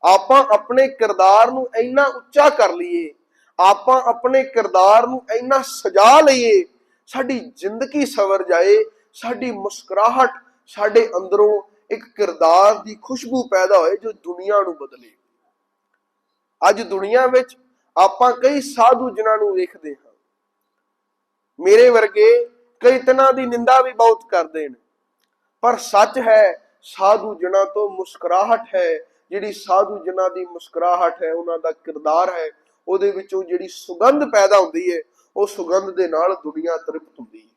ਆਪਾਂ ਆਪਣੇ ਕਿਰਦਾਰ ਨੂੰ ਇੰਨਾ ਉੱਚਾ ਕਰ ਲਈਏ, ਆਪਾਂ ਆਪਣੇ ਕਿਰਦਾਰ ਨੂੰ ਇੰਨਾ ਸਜਾ ਲਈਏ, ਸਾਡੀ ਜ਼ਿੰਦਗੀ ਸਵਰ ਜਾਏ, ਸਾਡੀ ਮੁਸਕਰਾਹਟ ਸਾਡੇ ਅੰਦਰੋਂ ਇੱਕ ਕਿਰਦਾਰ ਦੀ ਖੁਸ਼ਬੂ ਪੈਦਾ ਹੋਏ ਜੋ ਦੁਨੀਆ ਨੂੰ ਬਦਲੇ। ਅੱਜ ਦੁਨੀਆ ਵਿੱਚ ਆਪਾਂ ਕਈ ਸਾਧੂ ਜਿਨ੍ਹਾਂ ਨੂੰ ਵੇਖਦੇ ਹਾਂ। ਮੇਰੇ ਵਰਗੇ ਕਈ ਤਨਾਂ ਦੀ ਨਿੰਦਾ ਵੀ ਬਹੁਤ ਕਰਦੇ ਨੇ। ਪਰ ਸੱਚ ਹੈ, ਸਾਧੂ ਜਨਾਂ ਤੋਂ ਮੁਸਕਰਾਹਟ ਹੈ, ਜਿਹੜੀ ਸਾਧੂ ਜਨਾਂ ਦੀ ਮੁਸਕਰਾਹਟ ਹੈ, ਉਹਨਾਂ ਦਾ ਕਿਰਦਾਰ ਹੈ, ਉਹਦੇ ਵਿੱਚੋਂ ਜਿਹੜੀ ਸੁਗੰਧ ਪੈਦਾ ਹੁੰਦੀ ਹੈ, ਉਹ ਸੁਗੰਧ ਦੇ ਨਾਲ ਦੁਨੀਆ ਤ੍ਰਿਪਤ ਹੁੰਦੀ ਹੈ।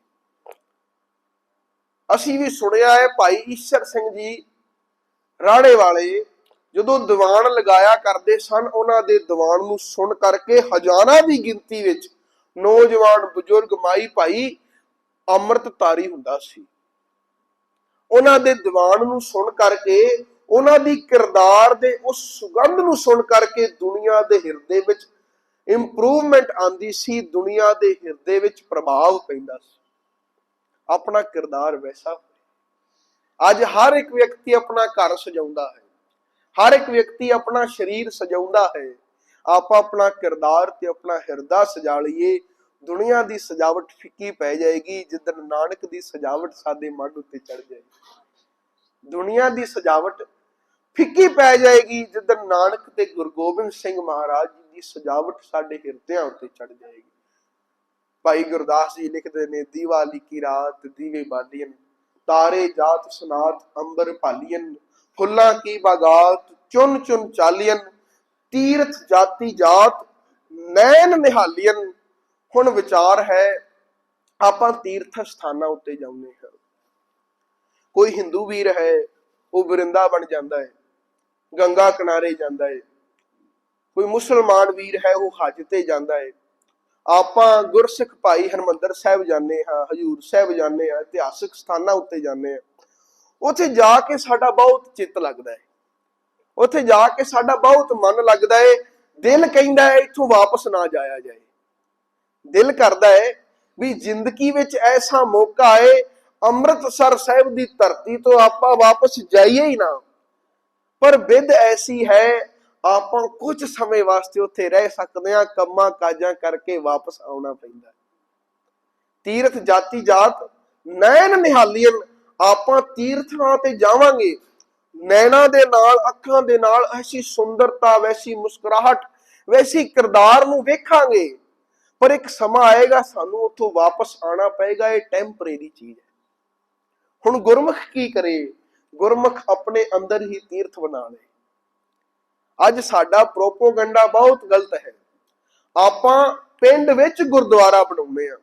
ਅਸੀਂ ਵੀ ਸੁਣਿਆ ਹੈ ਭਾਈ ਈਸ਼ਰ ਸਿੰਘ ਜੀ ਰਾੜੇ ਵਾਲੇ ਜਦੋਂ ਦੀਵਾਨ ਲਗਾਇਆ ਕਰਦੇ ਸਨ, ਉਹਨਾਂ ਦੇ ਦੀਵਾਨ ਨੂੰ ਸੁਣ ਕਰਕੇ ਹਜ਼ਾਰਾਂ ਦੀ ਗਿਣਤੀ ਵਿੱਚ ਨੌਜਵਾਨ ਬਜ਼ੁਰਗ ਮਾਈ ਭਾਈ ਅੰਮ੍ਰਿਤ ਹੁੰਦਾ ਸੀ। ਉਹਨਾਂ ਦੇ ਦੀਵਾਨ ਨੂੰ ਸੁਣ ਕਰਕੇ, ਉਹਨਾਂ ਦੀ ਕਿਰਦਾਰ ਦੇ ਉਸ ਸੁਗੰਧ ਨੂੰ ਸੁਣ ਕਰਕੇ ਦੁਨੀਆ ਦੇ ਹਿਰਦੇ ਵਿੱਚ ਇੰਪਰੂਵਮੈਂਟ ਆਂਦੀ ਸੀ, ਦੁਨੀਆ ਦੇ ਹਿਰਦੇ ਵਿੱਚ ਪ੍ਰਭਾਵ ਪੈਂਦਾ ਸੀ। ਆਪਣਾ ਕਿਰਦਾਰ ਵੈਸਾ ਹੋਵੇ। ਅੱਜ ਹਰ ਇੱਕ ਵਿਅਕਤੀ ਆਪਣਾ ਘਰ ਸਜਾਉਂਦਾ ਹੈ। ਹਰ ਇੱਕ ਵਿਅਕਤੀ ਆਪਣਾ ਸਰੀਰ ਸਜਾਉਂਦਾ ਹੈ। ਆਪਾਂ ਆਪਣਾ ਕਿਰਦਾਰ ਤੇ ਆਪਣਾ ਹਿਰਦਾ ਸਜਾ ਲਈਏ। ਦੁਨੀਆ ਦੀ ਸਜਾਵਟ ਫਿੱਕੀ ਪੈ ਜਾਏਗੀ। ਜਿੱਦਨ ਨਾਨਕ ਦੀ ਸਜਾਵਟ ਸਾਡੇ ਮਨ ਉੱਤੇ ਚੜ ਜਾਏਗੀ। ਦੁਨੀਆ ਦੀ ਸਜਾਵਟ ਫਿੱਕੀ ਪੈ ਜਾਏਗੀ। ਜਿੱਦਨ ਨਾਨਕ ਤੇ ਗੁਰੂ ਗੋਬਿੰਦ ਸਿੰਘ ਮਹਾਰਾਜ ਜੀ ਦੀ ਸਜਾਵਟ ਸਾਡੇ ਹਿਰਦਿਆਂ ਉੱਤੇ ਚੜ ਜਾਏਗੀ। ਭਾਈ ਗੁਰਦਾਸ ਜੀ ਲਿਖਦੇ ਨੇ, ਦੀਵਾਲੀ ਕੀ ਰਾਤ ਦੀਵੇ ਬਾਲੀਨ ਤਾਰੇ ਜਾਤ ਸੁਨਾਤ ਅੰਬਰ ਭਾਲੀਨ ਫੁੱਲਾਂ ਕੀ ਬਾਗਾਤ ਚੁਨ ਚੁਨ ਚਾਲੀਨ ਤੀਰਥ ਜਾਤੀ ਜਾਤ ਨੈਣ ਨਿਹਾਲੀਨ ਹੁਣ ਵਿਚਾਰ ਹੈ, ਆਪਾਂ ਤੀਰਥ ਸਥਾਨਾਂ ਉੱਤੇ ਜਾਂਦੇ ਹਾਂ। ਕੋਈ ਹਿੰਦੂ ਵੀਰ ਹੈ, ਉਹ ਬਣ ਜਾਂਦਾ ਹੈ, ਗੰਗਾ ਕਿਨਾਰੇ ਜਾਂਦਾ ਹੈ। ਕੋਈ ਮੁਸਲਮਾਨ ਵੀਰ ਹੈ, ਉਹ ਹੱਜ ਤੇ ਜਾਂਦਾ ਹੈ। ਆਪਾਂ ਗੁਰਸਿੱਖ ਭਾਈ ਹਰਮੰਦਰ ਸਾਹਿਬ ਜਾਂਦੇ ਹਾਂ, ਹਜੂਰ ਸਾਹਿਬ ਜਾਂਦੇ ਹਾਂ, ਇਤਿਹਾਸਿਕ ਸਥਾਨਾਂ ਉੱਤੇ ਜਾਂਦੇ ਹਾਂ। ਉੱਥੇ ਜਾ ਕੇ ਸਾਡਾ ਬਹੁਤ ਚਿੱਤ ਲੱਗਦਾ ਹੈ। ਉੱਥੇ ਜਾ ਕੇ ਸਾਡਾ ਬਹੁਤ ਮਨ ਲੱਗਦਾ ਹੈ। ਦਿਲ ਕਹਿੰਦਾ ਹੈ, ਇੱਥੋਂ ਵਾਪਸ ਨਾ ਜਾਇਆ ਜਾਏ। ਦਿਲ ਕਰਦਾ ਹੈ ਵੀ ਜ਼ਿੰਦਗੀ ਵਿੱਚ ਐਸਾ ਮੌਕਾ ਆਏ, ਅੰਮ੍ਰਿਤਸਰ ਸਾਹਿਬ ਦੀ ਧਰਤੀ ਤੋਂ ਆਪਾਂ ਵਾਪਸ ਜਾਈਏ ਹੀ ਨਾ। ਪਰ ਵਿਦ ਐਸੀ ਹੈ ਆਪਾਂ ਕੁਝ ਸਮੇਂ ਵਾਸਤੇ ਉੱਥੇ ਰਹਿ ਸਕਦੇ ਹਾਂ, ਕੰਮਾਂ ਕਾਜਾਂ ਕਰਕੇ ਵਾਪਸ ਆਉਣਾ ਪੈਂਦਾ ਤੀਰਥ ਜਾਤੀ ਜਾਤ ਨੈਣ ਨਿਹਾਲੀਨ ਆਪਾਂ ਤੀਰਥਾਂ ਤੇ ਜਾਵਾਂਗੇ। ਨੈਣਾ ਦੇ ਨਾਲ, ਅੱਖਾਂ ਦੇ ਨਾਲ ਐਸੀ ਸੁੰਦਰਤਾ, ਵੈਸੀ ਮੁਸਕਰਾਹਟ, ਵੈਸੀ ਕਿਰਦਾਰ ਨੂੰ ਵੇਖਾਂਗੇ। ਪਰ ਇੱਕ ਸਮਾਂ ਆਏਗਾ, ਸਾਨੂੰ ਉੱਥੋਂ ਵਾਪਸ ਆਣਾ ਪਏਗਾ, ਇਹ ਟੈਂਪਰੇਰੀ ਚੀਜ਼ ਹੈ। ਹੁਣ ਗੁਰਮੁਖ ਕੀ ਕਰੇ? ਗੁਰਮੁਖ ਆਪਣੇ ਅੰਦਰ ਹੀ ਤੀਰਥ ਬਣਾ ਲੇ। ਅੱਜ ਸਾਡਾ ਪ੍ਰੋਪੋਗੰਡਾ ਬਹੁਤ ਗਲਤ ਹੈ। ਆਪਾਂ ਪਿੰਡ ਵਿੱਚ ਗੁਰਦੁਆਰਾ ਬਣਾਉਂਦੇ ਆ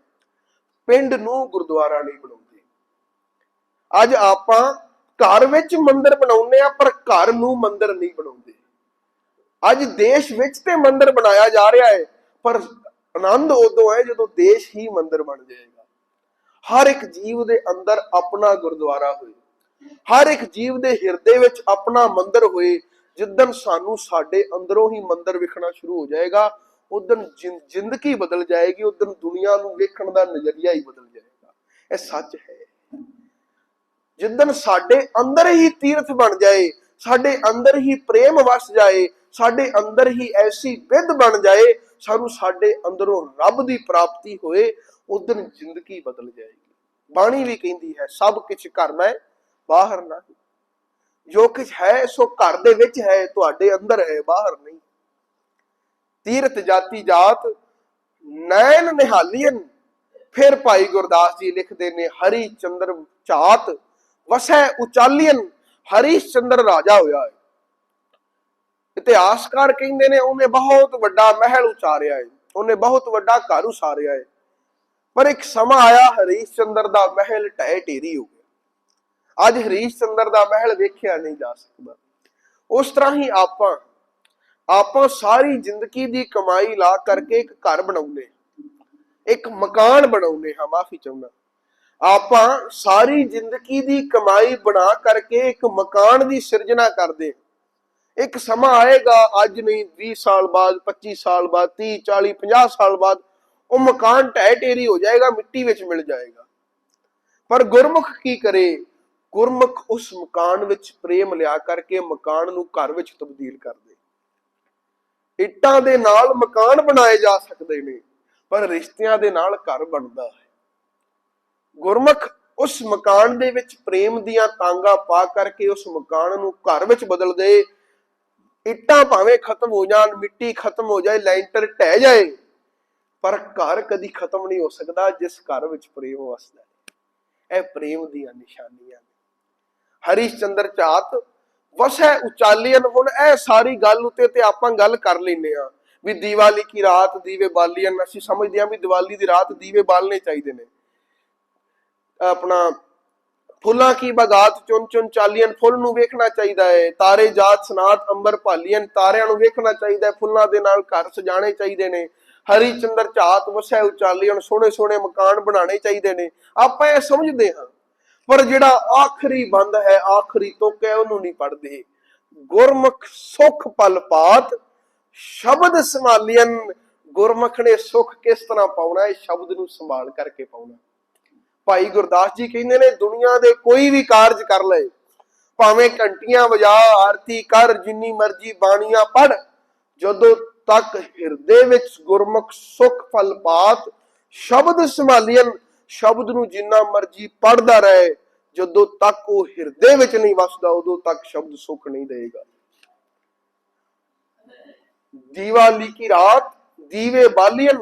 ਪਿੰਡ ਨੂੰ ਗੁਰਦੁਆਰਾ ਨਹੀਂ ਬਣਾਉਂਦੇ। ਅੱਜ ਆਪਾਂ ਘਰ ਵਿੱਚ ਮੰਦਿਰ ਬਣਾਉਂਦੇ ਆ ਪਰ ਘਰ ਨੂੰ ਮੰਦਿਰ ਨਹੀਂ ਬਣਾਉਂਦੇ। ਅੱਜ ਦੇਸ਼ ਵਿੱਚ ਤੇ ਮੰਦਿਰ ਬਣਾਇਆ ਜਾ ਰਿਹਾ ਹੈ, ਪਰ ਆਨੰਦ ਉਦੋਂ ਹੈ ਜਦੋਂ ਦੇਸ਼ ਹੀ ਮੰਦਿਰ ਬਣ ਜਾਏਗਾ। ਹਰ ਇੱਕ ਜੀਵ ਦੇ ਅੰਦਰ ਆਪਣਾ ਗੁਰਦੁਆਰਾ ਹੋਏ। ਹਰ ਇੱਕ ਜੀਵ ਦੇ ਹਿਰਦੇ ਵਿੱਚ ਆਪਣਾ ਮੰਦਿਰ ਹੋਏ। ਜਿੱਦਨ ਸਾਨੂੰ ਸਾਡੇ ਅੰਦਰੋਂ ਹੀ ਮੰਦਰ ਵਿਖਣਾ ਸ਼ੁਰੂ ਹੋ ਜਾਏਗਾ, ਉਦੋਂ ਜ਼ਿੰਦਗੀ ਬਦਲ ਜਾਏਗੀ, ਉਦੋਂ ਦੁਨੀਆ ਨੂੰ ਵੇਖਣ ਦਾ ਨਜ਼ਰੀਆ ਹੀ ਬਦਲ ਜਾਏਗਾ। ਇਹ ਸੱਚ ਹੈ। ਜਿੱਦਨ ਸਾਡੇ ਅੰਦਰ ਹੀ ਤੀਰਥ ਬਣ ਜਾਏ, ਸਾਡੇ ਅੰਦਰ ਹੀ ਪ੍ਰੇਮ ਵਸ ਜਾਏ, ਸਾਡੇ ਅੰਦਰ ਹੀ ਐਸੀ ਵਿਧ ਬਣ ਜਾਏ, ਸਾਨੂੰ ਸਾਡੇ ਅੰਦਰੋਂ ਰੱਬ ਦੀ ਪ੍ਰਾਪਤੀ ਹੋਏ, ਉਦੋਂ ਜ਼ਿੰਦਗੀ ਬਦਲ ਜਾਏਗੀ। ਬਾਣੀ ਵੀ ਕਹਿੰਦੀ ਹੈ, ਸਭ ਕੁਝ ਕਰਨਾ ਹੈ ਬਾਹਰ ਨਾ ਜੋ ਕੁਝ ਹੈ, ਸੋ ਘਰ ਦੇ ਵਿੱਚ ਹੈ, ਤੁਹਾਡੇ ਅੰਦਰ ਹੈ, ਬਾਹਰ ਨਹੀਂ। ਤੀਰਥ ਜਾਤੀ ਜਾਤ, ਨੈਣ ਨਿਹਾਲੀਨ ਫਿਰ ਭਾਈ ਗੁਰਦਾਸ ਜੀ ਲਿਖਦੇ ਨੇ, ਹਰੀ ਚੰਦਰ ਝਾਤ, ਵਸੈ ਉਚਾਲੀਨ ਹਰੀਸ਼ ਚੰਦਰ ਰਾਜਾ ਹੋਇਆ ਹੈ ਇਤਿਹਾਸਕਾਰ ਕਹਿੰਦੇ ਨੇ, ਉਹਨੇ ਬਹੁਤ ਵੱਡਾ ਮਹਿਲ ਉਚਾਰਿਆ ਹੈ ਉਹਨੇ ਬਹੁਤ ਵੱਡਾ ਘਰ ਉਸਾਰਿਆ ਹੈ ਪਰ ਇੱਕ ਸਮਾਂ ਆਇਆ ਹਰੀਸ਼ ਚੰਦਰ ਦਾ ਮਹਿਲ ਢਹਿ ਢੇਰੀ ਹੋ ਗਿਆ। ਅੱਜ ਹਰੀਸ਼ ਚੰਦਰ ਦਾ ਮਹਿਲ ਵੇਖਿਆ ਨਹੀਂ ਜਾ ਸਕਦਾ। ਉਸ ਤਰ੍ਹਾਂ ਹੀ ਆਪਾਂ ਆਪਾਂ ਸਾਰੀ ਜ਼ਿੰਦਗੀ ਦੀ ਕਮਾਈ ਲਾ ਕਰਕੇ ਇੱਕ ਘਰ ਬਣਾਉਂਦੇ ਇੱਕ ਮਕਾਨ ਬਣਾਉਂਦੇ ਹਾਂ, ਮਾਫੀ ਚਾਹੁੰਦਾ। ਆਪਾਂ ਸਾਰੀ ਜ਼ਿੰਦਗੀ ਦੀ ਕਮਾਈ ਬਣਾ ਕਰਕੇ ਇੱਕ ਮਕਾਨ ਦੀ ਸਿਰਜਣਾ ਕਰਦੇ ਇੱਕ ਸਮਾਂ ਆਏਗਾ, ਅੱਜ ਨਹੀਂ 20 ਸਾਲ ਬਾਅਦ 25 ਸਾਲ ਬਾਅਦ 30 40 50 ਸਾਲ ਬਾਅਦ, ਉਹ ਮਕਾਨ ਢਹਿ ਢੇਰੀ ਹੋ ਜਾਏਗਾ, ਮਿੱਟੀ ਵਿੱਚ ਮਿਲ ਜਾਏਗਾ। ਪਰ ਗੁਰਮੁਖ ਕੀ ਕਰੇ? ਗੁਰਮੁਖ ਉਸ ਮਕਾਨ ਵਿੱਚ ਪ੍ਰੇਮ ਲਿਆ ਕਰਕੇ ਮਕਾਨ ਨੂੰ ਘਰ ਵਿੱਚ ਤਬਦੀਲ ਕਰਦੇ। ਇੱਟਾਂ ਦੇ ਨਾਲ ਮਕਾਨ ਬਣਾਏ ਜਾ ਸਕਦੇ ਨੇ, ਪਰ ਰਿਸ਼ਤਿਆਂ ਦੇ ਨਾਲ ਘਰ ਬਣਦਾ ਹੈ। ਗੁਰਮੁਖ ਉਸ ਮਕਾਨ ਦੇ ਵਿੱਚ ਪ੍ਰੇਮ ਦੀਆਂ ਤਾਂਗਾ ਪਾ ਕਰਕੇ ਉਸ ਮਕਾਨ ਨੂੰ ਘਰ ਵਿੱਚ ਬਦਲ ਦੇ। ਇੱਟਾਂ ਭਾਵੇਂ ਖਤਮ ਹੋ ਜਾਣ, ਮਿੱਟੀ ਖਤਮ ਹੋ ਜਾਏ, ਲੈਂਟਰ ਢਹਿ ਜਾਏ, ਪਰ ਘਰ ਕਦੀ ਖਤਮ ਨਹੀਂ ਹੋ ਸਕਦਾ ਜਿਸ ਘਰ ਵਿੱਚ ਪ੍ਰੇਮ ਵਸਦਾ ਹੈ। ਇਹ ਪ੍ਰੇਮ ਦੀਆਂ ਨਿਸ਼ਾਨੀਆਂ ਨੇ। ਹਰੀਸ਼ ਚੰਦਰ ਝਾਤ, ਵਸੈ ਉਚਾਲੀਨ ਹੁਣ ਇਹ ਸਾਰੀ ਗੱਲ ਉਤੇ ਤੇ ਆਪਾਂ ਗੱਲ ਕਰ ਲੈਨੇ ਆ ਵੀ ਦੀਵਾਲੀ ਕੀ ਰਾਤ ਦੀਵੇ ਬਾਲੀਨ ਅਸੀਂ ਸਮਝਦੇ ਆ ਵੀ ਦੀਵਾਲੀ ਦੀ ਰਾਤ ਦੀਵੇ ਬਾਲਨੇ ਚਾਹੀਦੇ ਨੇ। ਆਪਣਾ ਫੁੱਲਾਂ ਕੀ ਬਗਾਤ ਚੁਣ ਚੁਣ ਚਾਲੀਆਂ ਫੁੱਲ ਨੂੰ ਵੇਖਣਾ ਚਾਹੀਦਾ ਹੈ। ਤਾਰੇ ਜਾਤ ਸਨਾਤ ਅੰਬਰ ਭਾਲੀਆਂ ਤਾਰਿਆਂ ਨੂੰ ਵੇਖਣਾ ਚਾਹੀਦਾ ਹੈ। ਫੁੱਲਾਂ ਦੇ ਨਾਲ ਘਰ ਸਜਾਣੇ ਚਾਹੀਦੇ ਨੇ। ਹਰੀ ਚੰਦਰ ਝਾਤ, ਵਸੈ ਉਚਾਲੀਆਂ ਸੋਹਣੇ ਸੋਹਣੇ ਮਕਾਨ ਬਣਾਉਣੇ ਚਾਹੀਦੇ ਨੇ। ਆਪਾਂ ਇਹ ਸਮਝਦੇ ਹਾਂ। ਪਰ ਜਿਹੜਾ ਆਖਰੀ ਬੰਦ ਹੈ, ਆਖਰੀ ਤੁਕ ਹੈ, ਉਹਨੂੰ ਨਹੀਂ ਪੜਦੇ ਗੁਰਮੁਖ ਸੁਖ ਪਲ ਪਾਤ, ਸ਼ਬਦ ਸੰਭਾਲੀਆਂ ਗੁਰਮੁਖ ਨੇ ਸੁਖ ਕਿਸ ਤਰ੍ਹਾਂ ਪਾਉਣਾ ਹੈ? ਸ਼ਬਦ ਨੂੰ ਸੰਭਾਲ ਕਰਕੇ ਪਾਉਣਾ। ਭਾਈ ਗੁਰਦਾਸ ਜੀ ਕਹਿੰਦੇ ਨੇ, ਦੁਨੀਆ ਦੇ ਕੋਈ ਵੀ ਕਾਰਜ ਕਰ ਲਏ, ਭਾਵੇਂ ਘੰਟੀਆਂ ਵਜਾ, ਆਰਤੀ ਕਰ, ਜਿੰਨੀ ਮਰਜ਼ੀ ਬਾਣੀਆਂ ਪੜ ਜਦੋਂ ਤੱਕ ਹਿਰਦੇ ਵਿੱਚ ਗੁਰਮੁਖ ਸੁਖ ਫਲ ਪਾਤ, ਸ਼ਬਦ ਸੰਭਾਲੀਨ ਸ਼ਬਦ ਨੂੰ ਜਿੰਨਾ ਮਰਜ਼ੀ ਪੜਦਾ ਰਹੇ, ਜਦੋਂ ਤੱਕ ਉਹ ਹਿਰਦੇ ਵਿੱਚ ਨਹੀਂ ਵਸਦਾ, ਉਦੋਂ ਤੱਕ ਸ਼ਬਦ ਸੁਖ ਨਹੀਂ ਦੇਗਾ ਦੀਵਾਲੀ ਕੀ ਰਾਤ, ਦੀਵੇ ਬਾਲੀਨ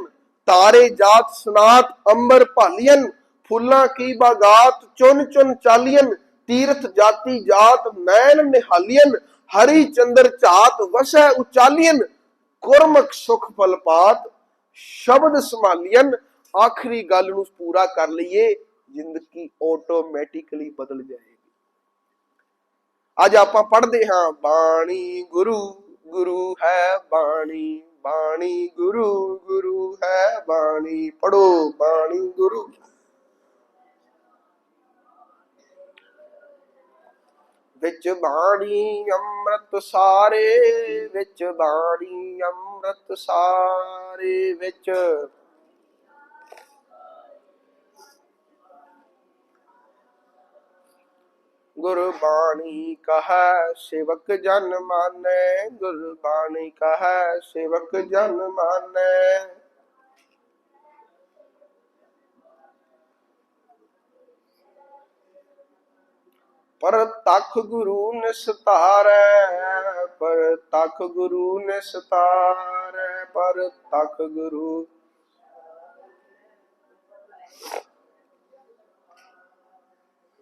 ਤਾਰੇ ਜਾਤ ਸਨਾਤ ਅੰਬਰ ਭਾਲੀਨ ਫੁੱਲਾਂ ਕੀ ਬਾਗਾਤ, ਚੁਨ ਚੁਨ ਚਾਲੀਨ ਤੀਰਥ ਜਾਤੀ ਜਾਤ ਨੈਣ ਨਿਹਾਲੀਨ ਹਰੀ ਚੰਦਰ ਝਾਤ, ਵਸੈ ਉਚਾਲੀਨ ਗੁਰਮੁਖ ਸੁਖ ਫਲ ਪਾਤ, ਸ਼ਬਦ ਸੰਭਾਲੀਨ ਆਖਰੀ ਗੱਲ ਨੂੰ ਪੂਰਾ ਕਰ ਲਈਏ, ਜ਼ਿੰਦਗੀ ਆਟੋਮੈਟਿਕਲੀ ਬਦਲ ਜਾਏਗੀ। ਅੱਜ ਆਪਾਂ ਪੜ੍ਹਦੇ ਹਾਂ, ਬਾਣੀ ਗੁਰੂ ਗੁਰੂ ਹੈ ਬਾਣੀ ਬਾਣੀ ਗੁਰੂ ਗੁਰੂ ਹੈ ਬਾਣੀ। ਪੜੋ ਬਾਣੀ ਗੁਰੂ। ਵਿੱਚ ਬਾਣੀ ਅੰਮ੍ਰਿਤ ਸਾਰੇ, ਵਿੱਚ ਬਾਣੀ ਅੰਮ੍ਰਿਤ ਸਾਰੇ, ਵਿੱਚ ਗੁਰਬਾਣੀ ਕਹੈ, ਸੇਵਕ ਜਨ ਮਾਨੈ, ਗੁਰਬਾਣੀ ਕਹੈ, ਸੇਵਕ ਜਨ ਮਾਨੈ। ਪਰ ਤਖ ਗੁਰੂ ਨਿਸਤਾਰੈ ਪਰ ਤਖ ਗੁਰੂ ਨਿਸਤਾਰੈ ਪਰ ਤਖ ਗੁਰੂ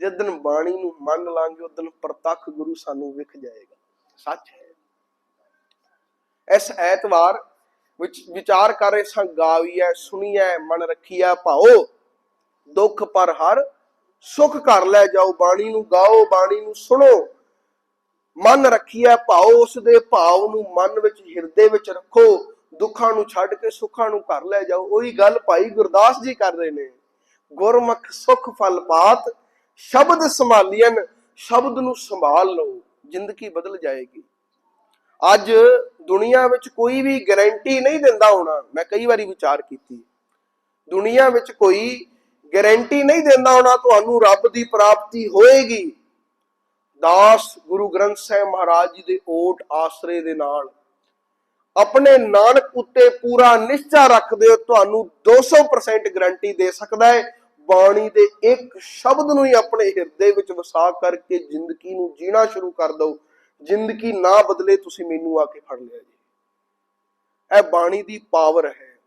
ਜਿੱਦਨ ਬਾਣੀ ਨੂੰ ਮੰਨ ਲਾਂਗੇ ਉਦਨ ਪ੍ਰਤੱਖ ਗੁਰੂ ਸਾਨੂੰ ਵਿਖ ਜਾਏਗਾ। ਸੱਚ ਹੈ। ਇਸ ਐਤਵਾਰ ਵਿੱਚ ਵਿਚਾਰ ਕਰ ਰਹੇ ਸਾਂ, ਗਾਵੀਐ, ਸੁਣੀਐ, ਮਨ ਰੱਖੀਐ, ਭਾਓ, ਦੁੱਖ ਪਰ ਹਰ ਸੁਖ ਕਰ ਲੈ ਜਾਓ। ਬਾਣੀ ਨੂੰ ਗਾਓ, ਬਾਣੀ ਨੂੰ ਸੁਣੋ। ਮਨ ਰੱਖੀਐ, ਭਾਓ, ਉਸ ਦੇ ਭਾਵ ਨੂੰ ਮਨ ਵਿੱਚ, ਹਿਰਦੇ ਵਿੱਚ ਰੱਖੋ। ਦੁੱਖਾਂ ਨੂੰ ਛੱਡ ਕੇ ਸੁੱਖਾਂ ਨੂੰ ਘਰ ਲੈ ਜਾਓ। ਉਹੀ ਗੱਲ ਭਾਈ ਗੁਰਦਾਸ ਜੀ ਕਰ ਰਹੇ ਨੇ। ਗੁਰਮੁਖ ਸੁਖ ਫਲ ਪਾਤ ਸ਼ਬਦ ਸੰਭਾਲੀਨ ਸ਼ਬਦ ਨੂੰ ਸੰਭਾਲ ਲਓ, ਜ਼ਿੰਦਗੀ ਬਦਲ ਜਾਏਗੀ। ਅੱਜ ਦੁਨੀਆ ਵਿੱਚ ਕੋਈ ਵੀ ਗਾਰੰਟੀ ਨਹੀਂ ਦਿੰਦਾ ਹੋਣਾ, ਮੈਂ ਕਈ ਵਾਰੀ ਵਿਚਾਰ ਕੀਤੀ। ਦੁਨੀਆ ਵਿੱਚ ਕੋਈ ਗਾਰੰਟੀ ਨਹੀਂ ਦਿੰਦਾ ਹੋਣਾ, ਤੁਹਾਨੂੰ ਰੱਬ ਦੀ ਪ੍ਰਾਪਤੀ ਹੋਏਗੀ। ਦਾਸ ਗੁਰੂ ਗ੍ਰੰਥ ਸਾਹਿਬ ਮਹਾਰਾਜ ਜੀ ਦੇ ਓਟ ਆਸਰੇ ਦੇ ਨਾਲ ਆਪਣੇ ਨਾਨਕ ਉੱਤੇ ਪੂਰਾ ਨਿਸ਼ਚਾ ਰੱਖਦੇ ਹੋ ਤੁਹਾਨੂੰ 200% ਗਾਰੰਟੀ ਦੇ ਸਕਦਾ ਹੈ। ਬਾਣੀ ਦੇ ਇੱਕ ਸ਼ਬਦ ਨੂੰ ਹੀ ਆਪਣੇ ਹਿਰਦੇ ਵਿੱਚ ਵਸਾ ਕਰਕੇ ਜ਼ਿੰਦਗੀ ਨੂੰ ਜੀਣਾ ਸ਼ੁਰੂ ਕਰ ਦਿਓ। ਜ਼ਿੰਦਗੀ ਨਾ ਬਦਲੇ ਤੁਸੀਂ ਮੈਨੂੰ ਆ ਕੇ ਫੜ ਲਿਆ ਜੀ। ਇਹ ਬਾਣੀ ਦੀ ਪਾਵਰ ਹੈ।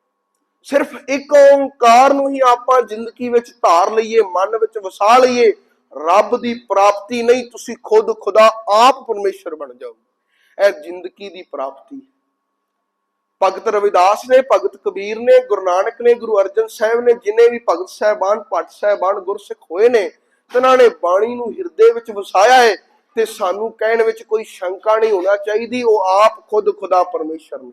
ਸਿਰਫ ਇੱਕ ਓੰਕਾਰ ਨੂੰ ਹੀ ਆਪਾਂ ਜ਼ਿੰਦਗੀ ਵਿੱਚ ਧਾਰ ਲਈਏ, ਮਨ ਵਿੱਚ ਵਸਾ ਲਈਏ, ਰੱਬ ਦੀ ਪ੍ਰਾਪਤੀ ਨਹੀਂ, ਤੁਸੀਂ ਖੁਦ ਖੁਦਾ ਆਪ ਪਰਮੇਸ਼ਰ ਬਣ ਜਾਓ। ਇਹ ਜ਼ਿੰਦਗੀ ਦੀ ਪ੍ਰਾਪਤੀ ਹੈ। ਭਗਤ ਰਵਿਦਾਸ ਨੇ, ਭਗਤ ਕਬੀਰ ਨੇ, ਗੁਰੂ ਨਾਨਕ ਨੇ, ਗੁਰੂ ਅਰਜਨ ਸਾਹਿਬ ਨੇ, ਜਿਨੇ ਵੀ ਭਗਤ ਸਾਹਿਬਾਨ ਪਟ ਸਾਹਿਬਾਨ ਗੁਰਸਿੱਖ ਹੋਏ ਨੇ ਉਹਨਾਂ ਨੇ ਬਾਣੀ ਨੂੰ ਹਿਰਦੇ ਵਿੱਚ ਵਸਾਇਆ ਹੈ ਤੇ ਸਾਨੂੰ ਕਹਿਣ ਵਿੱਚ ਕੋਈ ਸ਼ੰਕਾ ਨਹੀਂ ਹੋਣਾ ਚਾਹੀਦੀ, ਉਹ ਆਪ ਖੁਦ ਖੁਦਾ ਪਰਮੇਸ਼ਰ ਨੇ।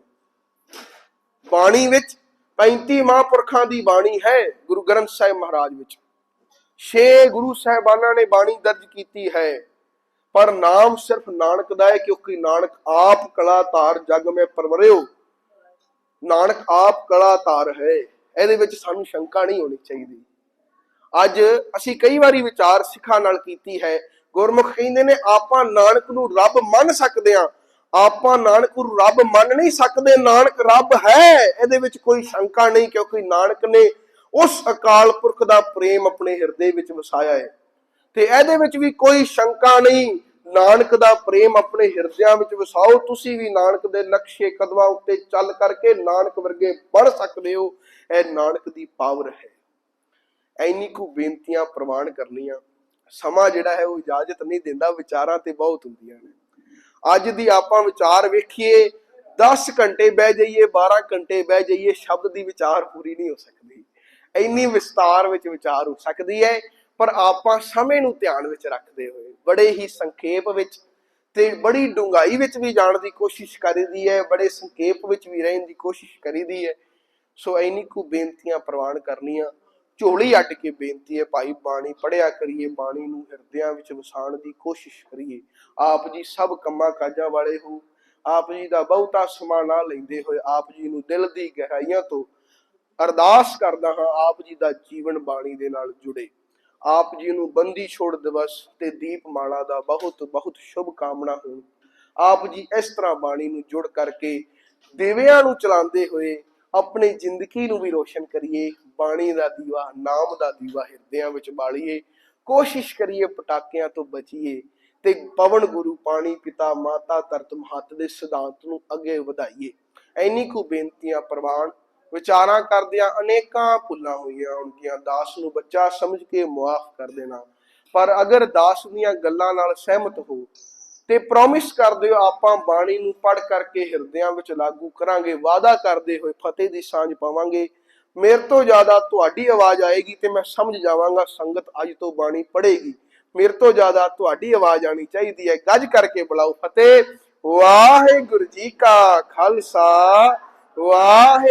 ਬਾਣੀ ਵਿੱਚ 35 ਮਹਾਂਪੁਰਖਾਂ ਦੀ ਬਾਣੀ ਹੈ ਗੁਰੂ ਗ੍ਰੰਥ ਸਾਹਿਬ ਮਹਾਰਾਜ ਵਿੱਚ। ਛੇ ਗੁਰੂ ਸਾਹਿਬਾਨਾਂ ਨੇ ਬਾਣੀ ਦਰਜ ਕੀਤੀ ਹੈ, ਪਰ ਨਾਮ ਸਿਰਫ ਨਾਨਕ ਦਾ ਹੈ ਕਿਉਂਕਿ ਨਾਨਕ ਆਪ ਕਲਾ ਧਾਰ ਜਗ ਮੈਂ ਪਰਵਰਿਓ। ਨਾਨਕ ਆਪ ਕਲਾ ਧਾਰ ਹੈ, ਇਹਦੇ ਵਿੱਚ ਸਾਨੂੰ ਸ਼ੰਕਾ ਨਹੀਂ ਹੋਣੀ ਚਾਹੀਦੀ। ਅੱਜ ਅਸੀਂ ਕਈ ਵਾਰੀ ਵਿਚਾਰ ਸਿੱਖਾਂ ਨਾਲ ਕੀਤੀ ਹੈ, ਗੁਰਮੁਖ ਕਹਿੰਦੇ ਨੇ, ਆਪਾਂ ਨਾਨਕ ਨੂੰ ਰੱਬ ਮੰਨ ਸਕਦੇ ਹਾਂ, ਆਪਾਂ ਨਾਨਕ ਨੂੰ ਰੱਬ ਮੰਨ ਨਹੀਂ ਸਕਦੇ, ਨਾਨਕ ਰੱਬ ਹੈ, ਇਹਦੇ ਵਿੱਚ ਕੋਈ ਸ਼ੰਕਾ ਨਹੀਂ, ਕਿਉਂਕਿ ਨਾਨਕ ਨੇ ਉਸ ਅਕਾਲ ਪੁਰਖ ਦਾ ਪ੍ਰੇਮ ਆਪਣੇ ਹਿਰਦੇ ਵਿੱਚ ਵਸਾਇਆ ਹੈ। ਤੇ ਇਹਦੇ ਵਿੱਚ ਵੀ ਕੋਈ ਸ਼ੰਕਾ ਨਹੀਂ ਨਾਨਕ ਦਾ ਪ੍ਰੇਮ ਆਪਣੇ ਹਿਰਦਿਆਂ ਵਿੱਚ ਵਸਾਓ, ਤੁਸੀਂ ਵੀ ਨਾਨਕ ਦੇ ਨਕਸ਼ੇ ਕਦਮਾਂ ਉੱਤੇ ਚੱਲ ਕਰਕੇ ਨਾਨਕ ਵਰਗੇ ਬਣ ਸਕਦੇ ਹੋ। ਇਹ ਨਾਨਕ ਦੀ ਪਾਵਰ ਹੈ। ਐਨੀ ਕੁ ਬੇਨਤੀਆਂ ਪ੍ਰਵਾਨ ਕਰਨੀਆਂ। ਸਮਾਂ ਜਿਹੜਾ ਹੈ ਉਹ ਇਜਾਜ਼ਤ ਨਹੀਂ ਦਿੰਦਾ, ਵਿਚਾਰਾਂ ਤੇ ਬਹੁਤ ਹੁੰਦੀਆਂ ਨੇ। ਅੱਜ ਦੀ ਆਪਾਂ ਵਿਚਾਰ ਵੇਖੀਏ 10 ਘੰਟੇ ਬਹਿ ਜਾਈਏ 12 ਘੰਟੇ ਬਹਿ ਜਾਈਏ, ਸ਼ਬਦ ਦੀ ਵਿਚਾਰ ਪੂਰੀ ਨਹੀਂ ਹੋ ਸਕਦੀ। ਇੰਨੀ ਵਿਸਤਾਰ ਵਿੱਚ ਵਿਚਾਰ ਹੋ ਸਕਦੀ ਹੈ, ਪਰ ਆਪਾਂ ਸਮੇਂ ਨੂੰ ਧਿਆਨ ਵਿੱਚ ਰੱਖਦੇ ਹੋਏ ਬੜੇ ਹੀ ਸੰਖੇਪ ਵਿੱਚ ਤੇ ਬੜੀ ਡੂੰਘਾਈ ਵਿੱਚ ਵੀ ਜਾਣ ਦੀ ਕੋਸ਼ਿਸ਼ ਕਰੀਦੀ ਹੈ, ਬੜੇ ਸੰਖੇਪ ਵਿੱਚ ਵੀ ਰਹਿਣ ਦੀ ਕੋਸ਼ਿਸ਼ ਕਰੀਦੀ ਹੈ। ਸੋ ਐਨੀ ਕੁ ਬੇਨਤੀਆਂ ਪ੍ਰਵਾਨ ਕਰਨੀਆਂ। ਝੋਲੀ ਅੱਡ ਕੇ ਬੇਨਤੀ ਹੈ, ਭਾਈ ਬਾਣੀ ਪੜਿਆ ਕਰੀਏ, ਬਾਣੀ ਨੂੰ ਹਿਰਦਿਆਂ ਵਿੱਚ ਵਸਾਣ ਦੀ ਕੋਸ਼ਿਸ਼ ਕਰੀਏ। ਆਪ ਜੀ ਸਭ ਕੰਮਾਂ ਕਾਜਾਂ ਵਾਲੇ ਹੋ। ਆਪ ਜੀ ਦਾ ਬਹੁਤਾ ਸਮਾਂ ਨਾ ਲੈਂਦੇ ਹੋਏ ਆਪ ਜੀ ਨੂੰ ਦਿਲ ਦੀ ਗਹਿਰਾਈਆਂ ਤੋਂ ਅਰਦਾਸ ਕਰਦਾ ਹਾਂ, ਆਪ ਜੀ ਦਾ ਜੀਵਨ ਬਾਣੀ ਦੇ ਨਾਲ ਜੁੜੇ। ਆਪ ਜੀ ਨੂੰ ਬੰਦੀ ਛੋੜ ਦਿਵਸ ਤੇ ਦੀਪਮਾਲਾ ਦਾ ਬਹੁਤ ਬਹੁਤ ਸ਼ੁਭ ਕਾਮਨਾ ਹੋਣ। ਆਪ ਜੀ ਇਸ ਤਰ੍ਹਾਂ ਬਾਣੀ ਨੂੰ ਜੁੜ ਕਰਕੇ ਦੇਵਿਆਂ ਨੂੰ ਚਲਾਉਂਦੇ ਹੋਏ ਆਪਣੀ ਜ਼ਿੰਦਗੀ ਨੂੰ ਵੀ ਰੋਸ਼ਨ ਕਰੀਏ, ਬਾਣੀ ਦਾ ਦੀਵਾ, ਨਾਮ ਦਾ ਦੀਵਾ ਹਿਰਦਿਆਂ ਵਿੱਚ ਬਾਲੀਏ, ਕੋਸ਼ਿਸ਼ ਕਰੀਏ ਪਟਾਕਿਆਂ ਤੋਂ ਬਚੀਏ ਤੇ ਪਵਨ ਗੁਰੂ, ਪਾਣੀ ਪਿਤਾ, ਮਾਤਾ, ਧਰਤ ਮਹੱਤ ਦੇ ਸਿਧਾਂਤ ਨੂੰ ਅੱਗੇ ਵਧਾਈਏ। ਐਨੀ ਕੁ ਬੇਨਤੀਆਂ ਪ੍ਰਵਾਨ ਵਿਚਾਰਾਂ ਕਰਦਿਆਂ ਅਨੇਕਾਂ ਭੁੱਲਾਂ ਹੋਈਆਂ ਉਨਕੀਆਂ ਦਾਸ ਨੂੰ ਬੱਚਾ ਸਮਝ ਕੇ ਮੁਆਫ ਕਰ ਦੇਣਾ। ਪਰ ਅਗਰ ਦਾਸ ਦੀਆਂ ਗੱਲਾਂ ਨਾਲ ਸਹਿਮਤ ਹੋ ਤੇ ਪ੍ਰੋਮਿਸ ਕਰਦੇ ਹੋ ਆਪਾਂ ਬਾਣੀ ਨੂੰ ਪੜ ਕਰਕੇ ਹਿਰਦਿਆਂ ਵਿੱਚ ਲਾਗੂ ਕਰਾਂਗੇ, ਵਾਅਦਾ ਕਰਦੇ ਹੋਏ ਫਤਿਹ ਦੀ ਸਾਂਝ ਪਾਵਾਂਗੇ। ਮੇਰੇ ਤੋਂ ਜ਼ਿਆਦਾ ਤੁਹਾਡੀ ਆਵਾਜ਼ ਆਏਗੀ ਤੇ ਮੈਂ ਸਮਝ ਜਾਵਾਂਗਾ, ਸੰਗਤ ਅੱਜ ਤੋਂ ਬਾਣੀ ਪੜ੍ਹੇਗੀ। ਮੇਰੇ ਤੋਂ ਜ਼ਿਆਦਾ ਤੁਹਾਡੀ ਆਵਾਜ਼ ਆਣੀ ਚਾਹੀਦੀ ਹੈ। ਗੱਜ ਕਰਕੇ ਬੁਲਾਓ ਫਤਿਹ। ਵਾਹਿਗੁਰੂ ਜੀ ਕਾ ਖਾਲਸਾ। ਵਾਹਿ